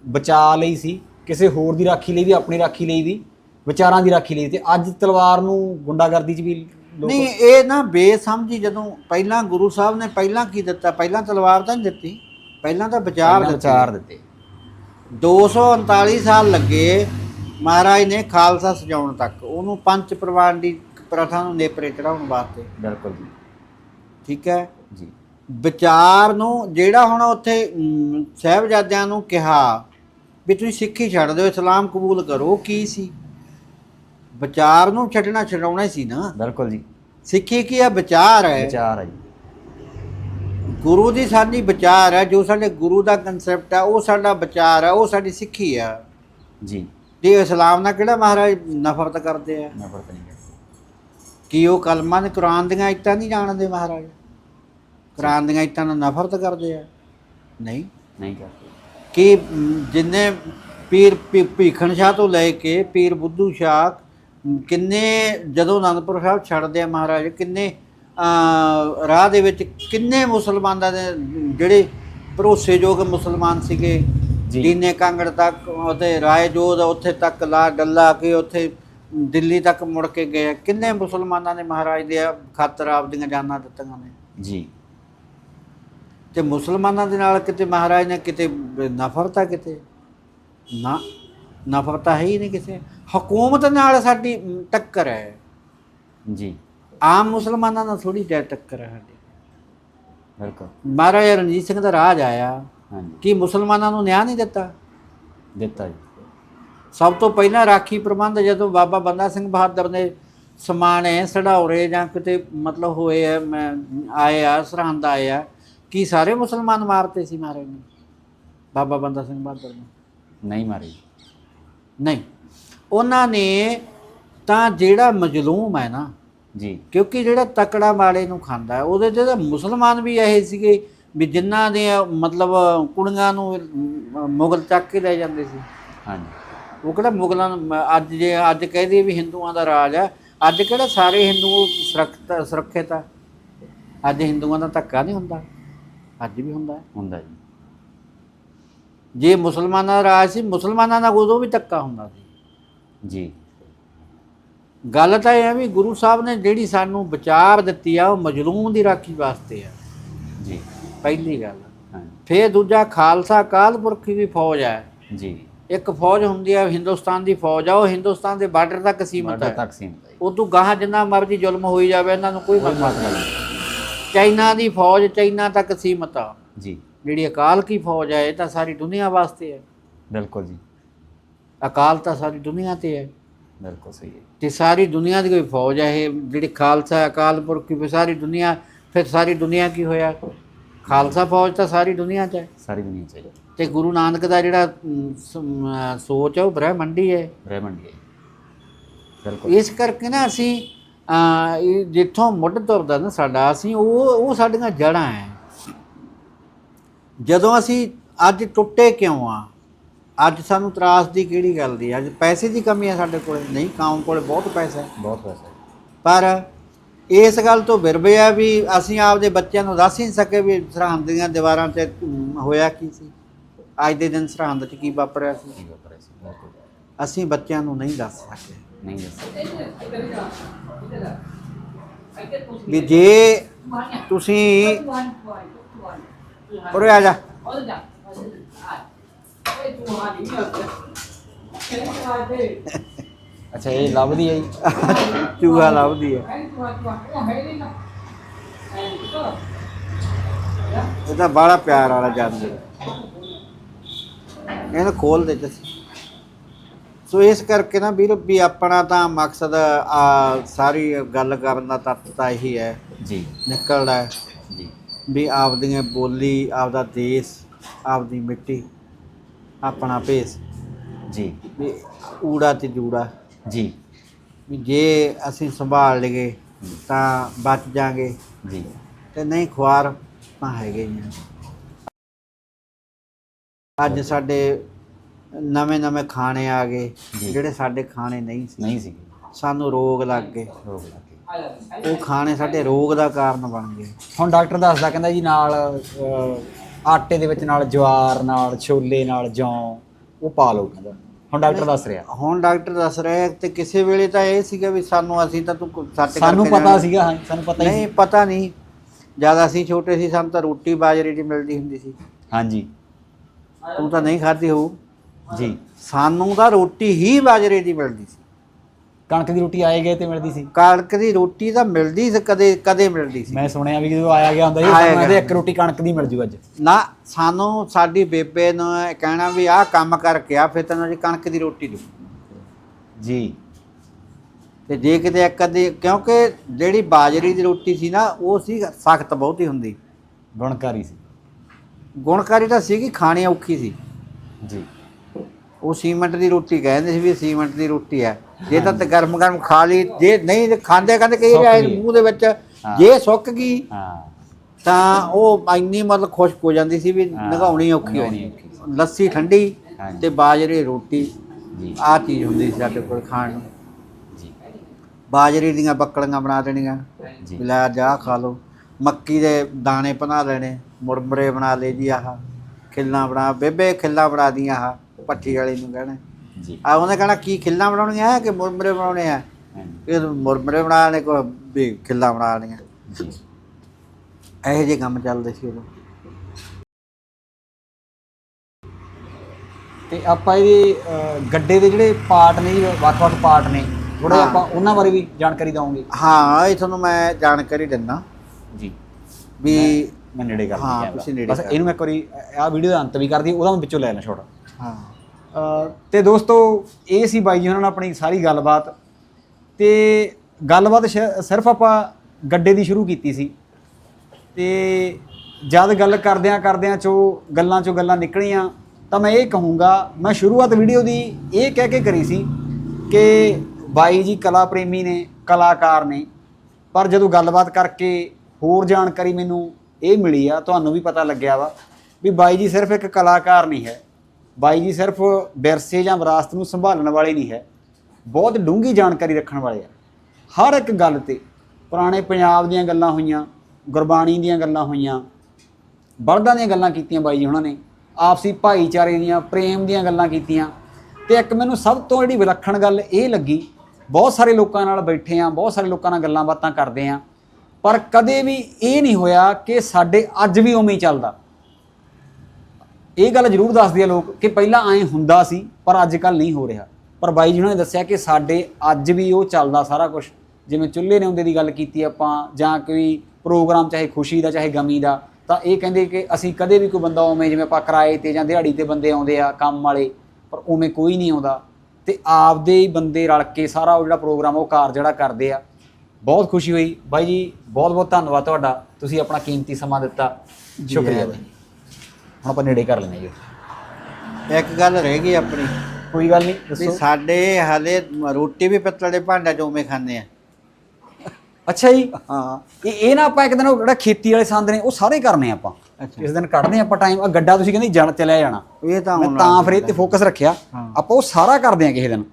[SPEAKER 2] ਬਚਾ ਲਈ ਸੀ ਕਿਸੇ ਹੋਰ ਦੀ ਰਾਖੀ ਲਈ ਵੀ ਆਪਣੀ ਰਾਖੀ ਲਈ ਵੀ ਵਿਚਾਰਾਂ ਦੀ ਰਾਖੀ ਲਈ ਤੇ ਅੱਜ ਤਲਵਾਰ ਨੂੰ ਗੁੰਡਾਗਰਦੀ 'ਚ ਵੀ ਲੋਕ
[SPEAKER 1] ਨਹੀਂ ਇਹ ਨਾ ਬੇਸਮਝੀ ਜਦੋਂ ਪਹਿਲਾਂ ਗੁਰੂ ਸਾਹਿਬ ਨੇ ਪਹਿਲਾਂ ਕੀ ਦਿੱਤਾ? ਪਹਿਲਾਂ ਤਲਵਾਰ ਤਾਂ ਨਹੀਂ ਦਿੱਤੀ। ਪਹਿਲਾਂ ਤਾਂ ਵਿਚਾਰ
[SPEAKER 2] ਵਿਚਾਰ ਦਿੱਤੇ।
[SPEAKER 1] 239 ਸਾਲ ਲੱਗੇ ਮਹਾਰਾਜ ਨੇ ਖਾਲਸਾ ਸਜਾਉਣ ਤੱਕ। ਉਹਨੂੰ ਪੰਜ ਪ੍ਰਵਾਨ ਦੀ ਪ੍ਰਥਾ ਨੂੰ ਨੇਪਰੇ ਚੜਾਉਣ ਵਾਸਤੇ।
[SPEAKER 2] ਬਿਲਕੁਲ ਜੀ।
[SPEAKER 1] ਠੀਕ ਹੈ?
[SPEAKER 2] ਜੀ।
[SPEAKER 1] ਵਿਚਾਰ ਨੂੰ ਜਿਹੜਾ ਹੁਣ ਉੱਥੇ ਸਾਹਿਬਜ਼ਾਦਿਆਂ ਨੂੰ ਕਿਹਾ ਵੀ ਤੁਸੀਂ ਸਿੱਖੀ ਛੱਡ ਦਿਓ ਇਸਲਾਮ ਕਬੂਲ ਕਰੋ ਕੀ ਸੀ? ਵਿਚਾਰ ਨੂੰ ਛੱਡਣਾ ਛਡਾਉਣਾ ਸੀ ਨਾ।
[SPEAKER 2] ਬਿਲਕੁਲ ਜੀ।
[SPEAKER 1] ਸਿੱਖੀ ਕੀ ਹੈ ਵਿਚਾਰ ਹੈ।
[SPEAKER 2] ਵਿਚਾਰ ਹੈ ਜੀ।
[SPEAKER 1] ਗੁਰੂ ਦੀ ਸਾਡੀ ਵਿਚਾਰ ਹੈ ਜੋ ਸਾਡੇ ਗੁਰੂ ਦਾ ਕਨਸੈਪਟ ਹੈ ਉਹ ਸਾਡਾ ਵਿਚਾਰ ਹੈ ਉਹ ਸਾਡੀ ਸਿੱਖੀ ਹੈ
[SPEAKER 2] ਜੀ।
[SPEAKER 1] ਤੇ ਇਸਲਾਮ ਨਾਲ ਕਿਹੜਾ ਮਹਾਰਾਜ ਨਫ਼ਰਤ ਕਰਦੇ ਆ?
[SPEAKER 2] ਨਫ਼ਰਤ ਨਹੀਂ ਕਰਦੇ।
[SPEAKER 1] ਕੀ ਉਹ ਕਲਮਾਂ ਦੇ ਕੁਰਾਨ ਦੀਆਂ ਇੱਟਾਂ ਨਹੀਂ ਜਾਣਦੇ ਮਹਾਰਾਜ? ਕੁਰਾਨ ਦੀਆਂ ਇੱਟਾਂ ਨਾਲ ਨਫ਼ਰਤ ਕਰਦੇ ਆ? ਨਹੀਂ।
[SPEAKER 2] ਨਹੀਂ ਕਰਦੇ।
[SPEAKER 1] ਕਿ ਜਿੰਨੇ ਪੀਰ ਭੀਖਣ ਸ਼ਾਹ ਤੋਂ ਲੈ ਕੇ ਪੀਰ ਬੁੱਧੂ ਸ਼ਾਹ ਕਿੰਨੇ ਜਦੋਂ ਅਨੰਦਪੁਰ ਸਾਹਿਬ ਛੱਡਦੇ ਆ ਮਹਾਰਾਜ ਕਿੰਨੇ ਰਾਹ ਦੇ ਵਿੱਚ ਕਿੰਨੇ ਮੁਸਲਮਾਨਾਂ ਦੇ ਜਿਹੜੇ ਭਰੋਸੇਯੋਗ ਮੁਸਲਮਾਨ ਸੀਗੇ। ਦੀਨੇ ਕਾਂਗੜ ਤੱਕ ਉਹਦੇ ਰਾਏ ਜੋਧ ਉੱਥੇ ਤੱਕ ਲਾ ਡੱਲਾ ਕੇ ਉੱਥੇ ਦਿੱਲੀ ਤੱਕ ਮੁੜ ਕੇ ਗਏ ਕਿੰਨੇ ਮੁਸਲਮਾਨਾਂ ਨੇ ਮਹਾਰਾਜ ਦੇ ਖਾਤਰ ਆਪਦੀਆਂ ਜਾਨਾਂ ਦਿੱਤੀਆਂ ਨੇ?
[SPEAKER 2] ਜੀ।
[SPEAKER 1] ਤੇ ਮੁਸਲਮਾਨਾਂ ਦੇ ਨਾਲ ਕਿਤੇ ਮਹਾਰਾਜ ਨੇ ਕਿਤੇ ਨਫ਼ਰਤ ਆ ਕਿਤੇ? ਨਾ ਨਫ਼ਰਤ ਹੈ ਹੀ ਨਹੀਂ ਕਿਸੇ। ਹਕੂਮਤ ਨਾਲ ਸਾਡੀ ਟੱਕਰ ਹੈ।
[SPEAKER 2] ਜੀ।
[SPEAKER 1] ਆਮ ਮੁਸਲਮਾਨਾਂ ਨਾਲ ਥੋੜੀ ਜਿਹਾ ਟੱਕਰ ਹੈ ਸਾਡੀ।
[SPEAKER 2] ਬਿਲਕੁਲ।
[SPEAKER 1] ਮਹਾਰਾਜ ਰਣਜੀਤ ਸਿੰਘ ਦਾ ਰਾਜ ਆਇਆ। ਕੀ ਮੁਸਲਮਾਨਾਂ ਨੂੰ ਨਿਆਂ ਨਹੀਂ ਦਿੱਤਾ?
[SPEAKER 2] ਦਿੱਤਾ ਜੀ।
[SPEAKER 1] ਸਭ ਤੋਂ ਪਹਿਲਾਂ ਰਾਖੀ ਪ੍ਰਬੰਧ ਜਦੋਂ ਬਾਬਾ ਬੰਦਾ ਸਿੰਘ ਬਹਾਦਰ ਨੇ ਸਮਾਣੇ ਸੜਾਉਰੇ ਜਾਂ ਕਿਤੇ ਮਤਲਬ ਹੋਏ ਆ ਮੈਂ ਆਏ ਆ ਸਰਹੰਦ ਆਏ ਆ ਕੀ ਸਾਰੇ ਮੁਸਲਮਾਨ ਮਾਰਤੇ ਸੀ ਮਹਾਰਾਜ ਨੇ? ਬਾਬਾ ਬੰਦਾ ਸਿੰਘ ਬਹਾਦਰ ਨੇ।
[SPEAKER 2] ਨਹੀਂ ਮਾਰੇ।
[SPEAKER 1] ਨਹੀਂ। ਉਹਨਾਂ ਨੇ ਤਾਂ ਜਿਹੜਾ ਮਜਲੂਮ ਹੈ ਨਾ
[SPEAKER 2] ਜੀ।
[SPEAKER 1] ਕਿਉਂਕਿ ਜਿਹੜਾ ਤਕੜਾ ਮਾੜੇ ਨੂੰ ਖਾਂਦਾ ਹੈ ਉਹਦੇ ਤਾਂ ਮੁਸਲਮਾਨ ਵੀ ਇਹ ਸੀਗੇ ਵੀ ਜਿਨ੍ਹਾਂ ਦੇ ਮਤਲਬ ਕੁੜੀਆਂ ਨੂੰ ਮੁਗਲ ਚੱਕ ਕੇ ਲੈ ਜਾਂਦੇ ਸੀ।
[SPEAKER 2] ਹਾਂਜੀ।
[SPEAKER 1] ਉਹ ਕਿਹੜਾ ਮੁਗਲਾਂ ਨੂੰ ਅੱਜ ਜੇ ਅੱਜ ਕਹਿ ਦਈਏ ਵੀ ਹਿੰਦੂਆਂ ਦਾ ਰਾਜ ਆ ਅੱਜ ਕਿਹੜਾ ਸਾਰੇ ਹਿੰਦੂ ਸੁਰੱਖਿਅਤ ਸੁਰੱਖਿਅਤ ਆ? ਅੱਜ ਹਿੰਦੂਆਂ ਦਾ ਧੱਕਾ ਨਹੀਂ ਹੁੰਦਾ। ਅੱਜ ਵੀ ਹੁੰਦਾ ਹੈ?
[SPEAKER 2] ਹੁੰਦਾ ਜੀ।
[SPEAKER 1] ਜੇ ਮੁਸਲਮਾਨਾਂ ਦਾ ਰਾਜ ਸੀ ਮੁਸਲਮਾਨਾਂ ਦਾ ਉਦੋਂ ਵੀ ਧੱਕਾ ਹੁੰਦਾ ਸੀ।
[SPEAKER 2] ਜੀ।
[SPEAKER 1] ਗੱਲ ਤਾਂ ਇਹ ਹੈ ਵੀ ਗੁਰੂ ਸਾਹਿਬ ਨੇ ਜਿਹੜੀ ਸਾਨੂੰ ਵਿਚਾਰ ਦਿੱਤੀ ਆ ਉਹ ਮਜਲੂਮ ਦੀ ਰਾਖੀ ਵਾਸਤੇ ਆ।
[SPEAKER 2] ਜੀ।
[SPEAKER 1] ਪਹਿਲੀ ਗੱਲ। ਫੇਰ ਦੂਜਾ ਖਾਲਸਾ ਕਾਲ ਪੁਰਖੀ ਦੀ ਫੌਜ ਹੈ
[SPEAKER 2] ਜੀ।
[SPEAKER 1] ਇੱਕ ਫੌਜ ਹੁੰਦੀ ਹੈ ਹਿੰਦੁਸਤਾਨ ਦੀ ਫੌਜ ਆ ਉਹ ਹਿੰਦੁਸਤਾਨ ਦੇ ਬਾਰਡਰ ਤੱਕ ਸੀਮਤ
[SPEAKER 2] ਬਾਰਡਰ
[SPEAKER 1] ਹੈ।
[SPEAKER 2] ਤੱਕ ਸੀਮਤ ਹੈ।
[SPEAKER 1] ਉਦੋਂ ਗਾਹਾਂ ਜਿੰਨਾ ਮਰਜ਼ੀ ਜ਼ੁਲਮ ਹੋਈ ਜਾਵੇ ਇਹਨਾਂ ਨੂੰ ਕੋਈ ਮਤਲਬ ਨਹੀਂ। ਚਾਈਨਾ ਦੀ ਫੌਜ ਚਾਈਨਾ ਤੱਕ ਸੀਮਤ ਆ।
[SPEAKER 2] ਜੀ।
[SPEAKER 1] ਜਿਹੜੀ ਅਕਾਲ ਕੀ ਫੌਜ ਹੈ ਇਹ ਤਾਂ ਸਾਰੀ ਦੁਨੀਆ ਵਾਸਤੇ ਹੈ
[SPEAKER 2] ਬਿਲਕੁਲ ਜੀ।
[SPEAKER 1] ਅਕਾਲ ਤਾਂ ਸਾਰੀ ਦੁਨੀਆ ਤੇ ਹੈ
[SPEAKER 2] ਬਿਲਕੁਲ ਸਹੀ ਹੈ।
[SPEAKER 1] ਤੇ ਸਾਰੀ ਦੁਨੀਆ ਦੀ ਕੋਈ ਫੌਜ ਹੈ ਇਹ ਜਿਹੜੀ ਖਾਲਸਾ ਅਕਾਲ ਪੁਰਖ ਕੀ ਸਾਰੀ ਦੁਨੀਆ ਫਿਰ ਸਾਰੀ ਦੁਨੀਆ ਕੀ ਹੋਇਆ? ਖਾਲਸਾ ਫੌਜ ਤਾਂ ਸਾਰੀ ਦੁਨੀਆ 'ਚ ਹੈ
[SPEAKER 2] ਸਾਰੀ ਦੁਨੀਆ ਚਾਹੀਏ
[SPEAKER 1] ਤੇ ਗੁਰੂ ਨਾਨਕ ਦਾ ਜਿਹੜਾ ਸੋਚ ਹੈ ਉਹ ਬ੍ਰਹਮੰਡੀ ਹੈ
[SPEAKER 2] ਬ੍ਰਹਮੰਡ ਹੈ ਬਿਲਕੁਲ।
[SPEAKER 1] ਇਸ ਕਰਕੇ ਨਾ ਅਸੀਂ ਇਹ ਜਿੱਥੋਂ ਮੁੱਢ ਤੁਰਦਾ ਨਾ ਸਾਡਾ ਅਸੀਂ ਉਹ ਉਹ ਸਾਡੀਆਂ ਜੜ੍ਹਾਂ ਹੈ ਜਦੋਂ ਅਸੀਂ ਅੱਜ ਟੁੱਟੇ ਕਿਉਂ ਆ? ਅੱਜ ਸਾਨੂੰ ਤਰਾਸ ਦੀ ਕਿਹੜੀ ਗੱਲ ਦੀ ਅੱਜ ਪੈਸੇ ਦੀ ਕਮੀ ਹੈ ਸਾਡੇ ਕੋਲ। ਨਹੀਂ ਕੌਮ ਕੋਲ ਬਹੁਤ ਪੈਸਾ ਹੈ
[SPEAKER 2] ਬਹੁਤ ਪੈਸਾ
[SPEAKER 1] ਪਰ ਇਸ ਗੱਲ ਤੋਂ ਬਿਰਬੇ ਆ ਵੀ ਅਸੀਂ ਆਪਦੇ ਬੱਚਿਆਂ ਨੂੰ ਦੱਸ ਹੀ ਨਹੀਂ ਸਕੇ ਵੀ ਸਰਹੰਦ ਦੀਆਂ ਦੀਵਾਰਾਂ ਤੇ ਹੋਇਆ ਕੀ ਸੀ। ਅੱਜ ਦੇ ਦਿਨ ਸਰਹੰਦ 'ਚ ਕੀ ਵਾਪਰਿਆ ਸੀ? ਅਸੀਂ ਬੱਚਿਆਂ ਨੂੰ ਨਹੀਂ ਦੱਸ ਸਕੇ।
[SPEAKER 2] ਨਹੀਂ
[SPEAKER 1] ਵੀ ਜੇ ਤੁਸੀਂ ਉਰੇ ਆ ਜਾ।
[SPEAKER 2] ਅੱਛਾ ਇਹ ਲੱਭਦੀ ਹੈ
[SPEAKER 1] ਚੂਹਾ ਲੱਭਦੀ ਹੈ। ਇਹ ਤਾਂ ਬੜਾ ਪਿਆਰ ਵਾਲਾ ਜਾਨਵਰ ਇਹਨੂੰ ਖੋਲ ਦੇ ਜੱਸੀ। ਸੋ ਇਸ ਕਰਕੇ ਨਾ ਵੀਰ ਵੀ ਆਪਣਾ ਤਾਂ ਮਕਸਦ ਆ ਸਾਰੀ ਗੱਲ ਕਰਨ ਦਾ ਤੱਤ ਤਾਂ ਇਹੀ ਹੈ।
[SPEAKER 2] ਜੀ।
[SPEAKER 1] ਨਿਕਲਦਾ ਹੈ।
[SPEAKER 2] ਜੀ।
[SPEAKER 1] ਵੀ ਆਪਦੀਆਂ ਬੋਲੀ ਆਪਦਾ ਦੇਸ਼ ਆਪਦੀ ਮਿੱਟੀ ਆਪਣਾ ਭੇਸ।
[SPEAKER 2] ਜੀ।
[SPEAKER 1] ਵੀ ਊੜਾ ਤੇ ਜੂੜਾ।
[SPEAKER 2] ਜੀ।
[SPEAKER 1] ਵੀ ਜੇ ਅਸੀਂ ਸੰਭਾਲ ਲਈਏ ਤਾਂ ਬਚ ਜਾਾਂਗੇ।
[SPEAKER 2] ਜੀ।
[SPEAKER 1] ਤੇ ਨਹੀਂ ਖੁਆਰ ਤਾਂ ਹੈਗੇ ਹੀ ਆ। ਅੱਜ ਸਾਡੇ ਨਵੇਂ ਨਵੇਂ ਖਾਣੇ ਆ ਗਏ
[SPEAKER 2] ਜੀ।
[SPEAKER 1] ਜਿਹੜੇ ਸਾਡੇ ਖਾਣੇ ਨਹੀਂ ਸੀ।
[SPEAKER 2] ਨਹੀਂ ਸੀ।
[SPEAKER 1] ਸਾਨੂੰ ਰੋਗ ਲੱਗ ਗਏ।
[SPEAKER 2] ਰੋਗ ਲੱਗ ਗਈ
[SPEAKER 1] ਉਹ ਖਾਣੇ ਸਾਡੇ ਰੋਗ ਦਾ ਕਾਰਨ ਬਣ ਗਏ।
[SPEAKER 2] ਹੁਣ ਡਾਕਟਰ ਦੱਸਦਾ ਕਹਿੰਦਾ ਜੀ ਨਾਲ ਅਹ, ਆਟੇ ਦੇ ਵਿੱਚ ਨਾਲ ਜਵਾਰ ਨਾਲ ਛੋਲੇ ਨਾਲ ਜੌਂ ਉਹ ਪਾ ਲਓ ਕਹਿੰਦਾ। ਹੁਣ ਡਾਕਟਰ ਦੱਸ ਰਿਹਾ।
[SPEAKER 1] ਹੁਣ ਡਾਕਟਰ ਦੱਸ ਰਿਹਾ ਤੇ ਕਿਸੇ ਵੇਲੇ ਤਾਂ ਇਹ ਸੀਗਾ ਵੀ ਸਾਨੂੰ ਅਸੀਂ ਤਾਂ ਤੂੰ ਸੱਟ
[SPEAKER 2] ਸਾਨੂੰ
[SPEAKER 1] ਕਰਕੇ
[SPEAKER 2] ਪਤਾ
[SPEAKER 1] ਜਾਣਾ।
[SPEAKER 2] ਸੀਗਾ ਹਾਂ ਸਾਨੂੰ ਪਤਾ ਹੀ
[SPEAKER 1] ਨਹੀਂ
[SPEAKER 2] ਸੀ।
[SPEAKER 1] ਪਤਾ ਨਹੀਂ। ਜਦ ਅਸੀਂ ਛੋਟੇ ਸੀ ਸਾਨੂੰ ਤਾਂ ਰੋਟੀ ਬਾਜਰੇ ਦੀ ਮਿਲਦੀ ਹੁੰਦੀ ਸੀ।
[SPEAKER 2] ਹਾਂਜੀ।
[SPEAKER 1] ਤੂੰ ਤਾਂ ਨਹੀਂ ਖਾਧੀ ਹੋਊ।
[SPEAKER 2] ਜੀ।
[SPEAKER 1] ਸਾਨੂੰ ਤਾਂ ਰੋਟੀ ਹੀ ਬਾਜਰੇ ਦੀ ਮਿਲਦੀ ਸੀ।
[SPEAKER 2] ਕਣਕ ਦੀ ਰੋਟੀ ਆਏ ਗਏ ਤੇ ਮਿਲਦੀ ਸੀ।
[SPEAKER 1] ਕਣਕ ਦੀ ਰੋਟੀ ਤਾਂ ਮਿਲਦੀ ਸੀ ਕਦੇ ਕਦੇ ਮਿਲਦੀ ਸੀ।
[SPEAKER 2] ਮੈਂ ਸੁਣਿਆ ਵੀ ਜਦੋਂ ਆਇਆ ਗਿਆ ਹੁੰਦਾ ਸੀ
[SPEAKER 1] ਆਇਆ
[SPEAKER 2] ਸਾਨੂੰ। ਇੱਕ ਰੋਟੀ ਕਣਕ ਦੀ ਮਿਲ ਜੂ ਅੱਜ।
[SPEAKER 1] ਨਾ ਸਾਨੂੰ ਸਾਡੀ ਬੇਬੇ ਨੂੰ ਇਹ ਕਹਿਣਾ ਵੀ ਆਹ ਕੰਮ ਕਰਕੇ ਆ ਫਿਰ ਤੈਨੂੰ ਜੀ ਕਣਕ ਦੀ ਰੋਟੀ ਦੂ
[SPEAKER 2] ਜੀ।
[SPEAKER 1] ਤੇ ਜੇ ਕਿਤੇ ਇੱਕ ਅੱਧੀ ਕਿਉਂਕਿ ਜਿਹੜੀ ਬਾਜਰੇ ਦੀ ਰੋਟੀ ਸੀ ਨਾ ਉਹ ਸੀ ਸਖਤ ਬਹੁਤੀ ਹੁੰਦੀ।
[SPEAKER 2] ਗੁਣਕਾਰੀ ਸੀ।
[SPEAKER 1] ਗੁਣਕਾਰੀ ਤਾਂ ਸੀਗੀ ਖਾਣੀ ਔਖੀ ਸੀ।
[SPEAKER 2] ਜੀ।
[SPEAKER 1] ਉਹ ਸੀਮੈਂਟ ਦੀ ਰੋਟੀ ਕਹਿੰਦੇ ਸੀ ਵੀ ਸੀਮੈਂਟ ਦੀ ਰੋਟੀ ਹੈ। ਜੇ ਤਾਂ ਗਰਮ ਗਰਮ ਖਾ ਲਈ ਜੇ ਨਹੀਂ ਤੇ ਖਾਂਦੇ ਖਾਂਦੇ ਕਈ
[SPEAKER 2] ਗਈ।
[SPEAKER 1] ਮੂੰਹ ਦੇ ਵਿੱਚ। ਜੇ ਸੁੱਕ ਗਈ ਤਾਂ ਉਹ ਇੰਨੀ ਮਤਲਬ ਖੁਸ਼ਕ ਹੋ ਜਾਂਦੀ ਸੀ ਵੀ ਨਗਾਉਣੀ ਔਖੀ ਹੋ ਜਾਂਦੀ। ਲੱਸੀ ਠੰਡੀ। ਤੇ ਬਾਜਰੇ ਰੋਟੀ ਆਹ ਚੀਜ਼ ਹੁੰਦੀ ਸੀ ਸਾਡੇ ਕੋਲ ਖਾਣ ਨੂੰ। ਬਾਜਰੇ ਦੀਆਂ ਬੱਕਲੀਆਂ ਬਣਾ ਦੇਣੀਆਂ। ਲੈ ਜਾ ਖਾ ਲਓ। ਮੱਕੀ ਦੇ ਦਾਣੇ ਬਣਾ ਲੈਣੇ ਮੁਰਮਰੇ ਬਣਾ ਲਏ ਜੀ ਆਹ। ਖਿੱਲਾਂ ਬਣਾ ਬੇਬੇ ਖਿੱਲਾਂ ਬਣਾ ਦੀਆਂ ਆਹ। ਪੱਠੀ ਵਾਲੀ ਨੂੰ ਕਹਿਣਾ।
[SPEAKER 2] ਜੀ।
[SPEAKER 1] ਆ ਉਹਨੇ ਕਹਿਣਾ ਕੀ ਖਿੱਲਾਂ ਬਣਾਉਣੀਆਂ ਹੈ ਕਿ ਮੁਰਮਰੇ ਬਣਾਉਣੇ ਆ? ਇਹ ਮੁਰਮਰੇ ਬਣਾਣੇ ਕੋ ਵੀ ਖਿੱਲਾਂ ਬਣਾ ਲਈਆਂ
[SPEAKER 2] ਜੀ।
[SPEAKER 1] ਇਹੋ ਜਿਹੇ ਕੰਮ ਚੱਲਦੇ ਸੀ ਉਦੋਂ।
[SPEAKER 2] ਤੇ ਆਪਾਂ ਇਹਦੇ ਅਹ, ਗੱਡੇ ਦੇ ਜਿਹੜੇ ਪਾਰਟ ਨੇ ਜੀ, ਵੱਖ-ਵੱਖ ਪਾਰਟ ਨੇ ਥੋੜਾ
[SPEAKER 1] ਹਾਂ।
[SPEAKER 2] ਆਪਾਂ ਉਹਨਾਂ ਬਾਰੇ ਵੀ ਜਾਣਕਾਰੀ ਦਵਾਂਗੇ
[SPEAKER 1] ਹਾਂ ਇਹ ਤੁਹਾਨੂੰ ਮੈਂ ਜਾਣਕਾਰੀ ਦਿੰਦਾ।
[SPEAKER 2] ਜੀ।
[SPEAKER 1] ਵੀ
[SPEAKER 2] ਮੈਂ ਨੇੜੇ ਕਰ
[SPEAKER 1] ਹਾਂ,
[SPEAKER 2] ਦਿੰਦਾ
[SPEAKER 1] ਤੁਸੀਂ ਨੇੜੇ
[SPEAKER 2] ਬਸ
[SPEAKER 1] ਕਰ
[SPEAKER 2] ਇਹਨੂੰ ਮੈਂ ਇੱਕ ਵਾਰੀ ਆਹ ਵੀਡੀਓ ਦਾ ਅੰਤ ਵੀ ਕਰ ਦਈਏ ਉਹਦਾ ਮੈਂ ਵਿੱਚੋਂ ਲੈ ਲੈਣਾ ਛੋਟਾ।
[SPEAKER 1] ਹਾਂ।
[SPEAKER 2] ਤੇ ਦੋਸਤੋ, ਇਹ ਸੀ ਬਾਈ ਜੀ ਉਹਨਾਂ ਨਾਲ ਆਪਣੀ ਸਾਰੀ ਗੱਲਬਾਤ। ਤੇ ਗੱਲਬਾਤ ਸਿਰਫ ਆਪਾਂ ਗੱਡੇ ਦੀ ਸ਼ੁਰੂ ਕੀਤੀ ਸੀ। ਤੇ ਜਦ ਗੱਲ ਕਰਦਿਆਂ ਕਰਦਿਆਂ ਚੋ ਗੱਲਾਂ ਚੋਂ ਗੱਲਾਂ ਨਿਕਲੀਆਂ, ਤਾਂ ਮੈਂ ਇਹ ਕਹੂੰਗਾ, ਮੈਂ ਸ਼ੁਰੂਆਤ ਵੀਡੀਓ ਦੀ ਇਹ ਕਹਿ ਕੇ ਕਰੀ ਸੀ ਕਿ ਬਾਈ ਜੀ ਕਲਾ ਪ੍ਰੇਮੀ ਨੇ, ਕਲਾਕਾਰ ਨੇ, ਪਰ ਜਦੋਂ ਗੱਲਬਾਤ ਕਰਕੇ ਹੋਰ ਜਾਣਕਾਰੀ ਮੈਨੂੰ ਇਹ ਮਿਲੀ ਆ, ਤੁਹਾਨੂੰ ਵੀ ਪਤਾ ਲੱਗਿਆ ਵਾ, ਵੀ ਬਾਈ ਜੀ ਸਿਰਫ ਇੱਕ ਕਲਾਕਾਰ ਨਹੀਂ ਹੈ। ਬਾਈ ਜੀ, ਸਿਰਫ ਵਿਰਸੇ ਜਾਂ ਵਿਰਾਸਤ ਨੂੰ ਸੰਭਾਲਣ ਵਾਲੇ ਨਹੀਂ ਹੈ, ਬਹੁਤ ਡੂੰਘੀ ਜਾਣਕਾਰੀ ਰੱਖਣ ਵਾਲੇ ਆ। ਹਰ ਇੱਕ ਗੱਲ ਤੇ ਪੁਰਾਣੇ ਪੰਜਾਬ ਦੀਆਂ ਗੱਲਾਂ ਹੋਈਆਂ, ਗੁਰਬਾਣੀ ਦੀਆਂ ਗੱਲਾਂ ਹੋਈਆਂ, ਬਲਦਾਂ ਦੀਆਂ ਗੱਲਾਂ ਕੀਤੀਆਂ ਬਾਈ ਜੀ ਉਹਨਾਂ ਨੇ, ਆਪਸੀ ਭਾਈਚਾਰੇ ਦੀਆਂ, ਪ੍ਰੇਮ ਦੀਆਂ ਗੱਲਾਂ ਕੀਤੀਆਂ। ਤੇ ਇੱਕ ਮੈਨੂੰ ਸਭ ਤੋਂ ਜਿਹੜੀ ਵਿਲੱਖਣ ਗੱਲ ਇਹ ਲੱਗੀ, ਬਹੁਤ ਸਾਰੇ ਲੋਕਾਂ ਨਾਲ ਬੈਠੇ ਆ, ਬਹੁਤ ਸਾਰੇ ਲੋਕਾਂ ਨਾਲ ਗੱਲਾਂ ਬਾਤਾਂ ਕਰਦੇ ਆ, ਪਰ ਕਦੇ ਵੀ ਇਹ ਨਹੀਂ ਹੋਇਆ ਕਿ ਸਾਡੇ ਅੱਜ ਵੀ ਉਵੇਂ ਹੀ ਚੱਲਦਾ। ਇਹ ਗੱਲ ਜ਼ਰੂਰ ਦੱਸਦੇ ਆ ਲੋਕ ਕਿ ਪਹਿਲਾਂ ਐ ਹੁੰਦਾ ਸੀ ਪਰ ਅੱਜ ਕੱਲ ਨਹੀਂ ਹੋ ਰਿਹਾ। ਪਰ ਬਾਈ ਜੀ ਉਹਨਾਂ ਨੇ ਦੱਸਿਆ ਕਿ ਸਾਡੇ ਅੱਜ ਵੀ ਉਹ ਚੱਲਦਾ ਸਾਰਾ ਕੁਝ ਜਿਵੇਂ ਚੁੱਲ੍ਹੇ ਨੇ ਹੁੰਦੇ ਦੀ ਗੱਲ ਕੀਤੀ ਆਪਾਂ ਜਾਂ ਕੋਈ ਪ੍ਰੋਗਰਾਮ ਚਾਹੇ ਖੁਸ਼ੀ ਦਾ ਚਾਹੇ ਗਮੀ ਦਾ ਤਾਂ ਇਹ ਕਹਿੰਦੇ ਕਿ ਅਸੀਂ ਕਦੇ ਵੀ ਕੋਈ ਬੰਦਾ ਉਵੇਂ ਜਿਵੇਂ ਆਪਾਂ ਕਿਰਾਏ ਤੇ ਜਾਂ ਦਿਹਾੜੀ ਤੇ ਬੰਦੇ ਆਉਂਦੇ ਆ ਕੰਮ ਵਾਲੇ ਪਰ ਉਵੇਂ ਕੋਈ ਨਹੀਂ ਆਉਂਦਾ। ਤੇ ਆਪਦੇ ਹੀ ਬੰਦੇ ਰਲ ਕੇ ਸਾਰਾ ਉਹ ਜਿਹੜਾ ਪ੍ਰੋਗਰਾਮ ਉਹ ਕਾਰ ਜਿਹੜਾ ਕਰਦੇ ਆ। ਬਹੁਤ ਖੁਸ਼ੀ ਹੋਈ। ਬਾਈ ਜੀ ਬਹੁਤ ਬਹੁਤ ਧੰਨਵਾਦ ਤੁਹਾਡਾ। ਤੁਸੀਂ ਆਪਣਾ ਕੀਮਤੀ ਸਮਾਂ ਦਿੱਤਾ। ਸ਼ੁਕਰੀਆ ਬਾਈ। ਹੁਣ ਆਪਾਂ ਨੇੜੇ ਕਰ ਲੈਂਦੇ ਜੀ।
[SPEAKER 1] ਇੱਕ ਗੱਲ ਰਹਿ ਗਈ ਆਪਣੀ।
[SPEAKER 2] ਕੋਈ ਗੱਲ ਨਹੀਂ
[SPEAKER 1] ਵੀ
[SPEAKER 2] ਦੱਸੋ।
[SPEAKER 1] ਸਾਡੇ ਹਲੇ ਰੋਟੀ ਵੀ ਪਿੱਤਲ ਦੇ ਭਾਂਡਿਆਂ 'ਚ ਉਵੇਂ ਖਾਂਦੇ ਆ।
[SPEAKER 2] ਅੱਛਾ ਜੀ।
[SPEAKER 1] ਹਾਂ।
[SPEAKER 2] ਇਹ ਇਹ ਨਾ ਆਪਾਂ ਇੱਕ ਦਿਨ ਉਹ ਜਿਹੜਾ ਖੇਤੀ ਵਾਲੇ ਸੰਦ ਨੇ ਉਹ ਸਾਰੇ ਕਰਨੇ ਆਪਾਂ।
[SPEAKER 1] ਅੱਛਾ।
[SPEAKER 2] ਇਸ ਦਿਨ ਕੱਢਦੇ ਆਪਾਂ ਟਾਈਮ ਆ ਗੱਡਾ ਤੁਸੀਂ ਕਹਿੰਦੇ ਜਣ ਚਲਿਆ ਜਾਣਾ।
[SPEAKER 1] ਇਹ ਤਾਂ
[SPEAKER 2] ਮੈਂ
[SPEAKER 1] ਹੁਣ
[SPEAKER 2] ਤਾਂ ਫਿਰ ਇਹ ਤੇ ਫੋਕਸ ਰੱਖਿਆ। ਆਪਾਂ ਉਹ ਸਾਰਾ ਕਰਦੇ ਆ ਕਿਸੇ ਦਿਨ।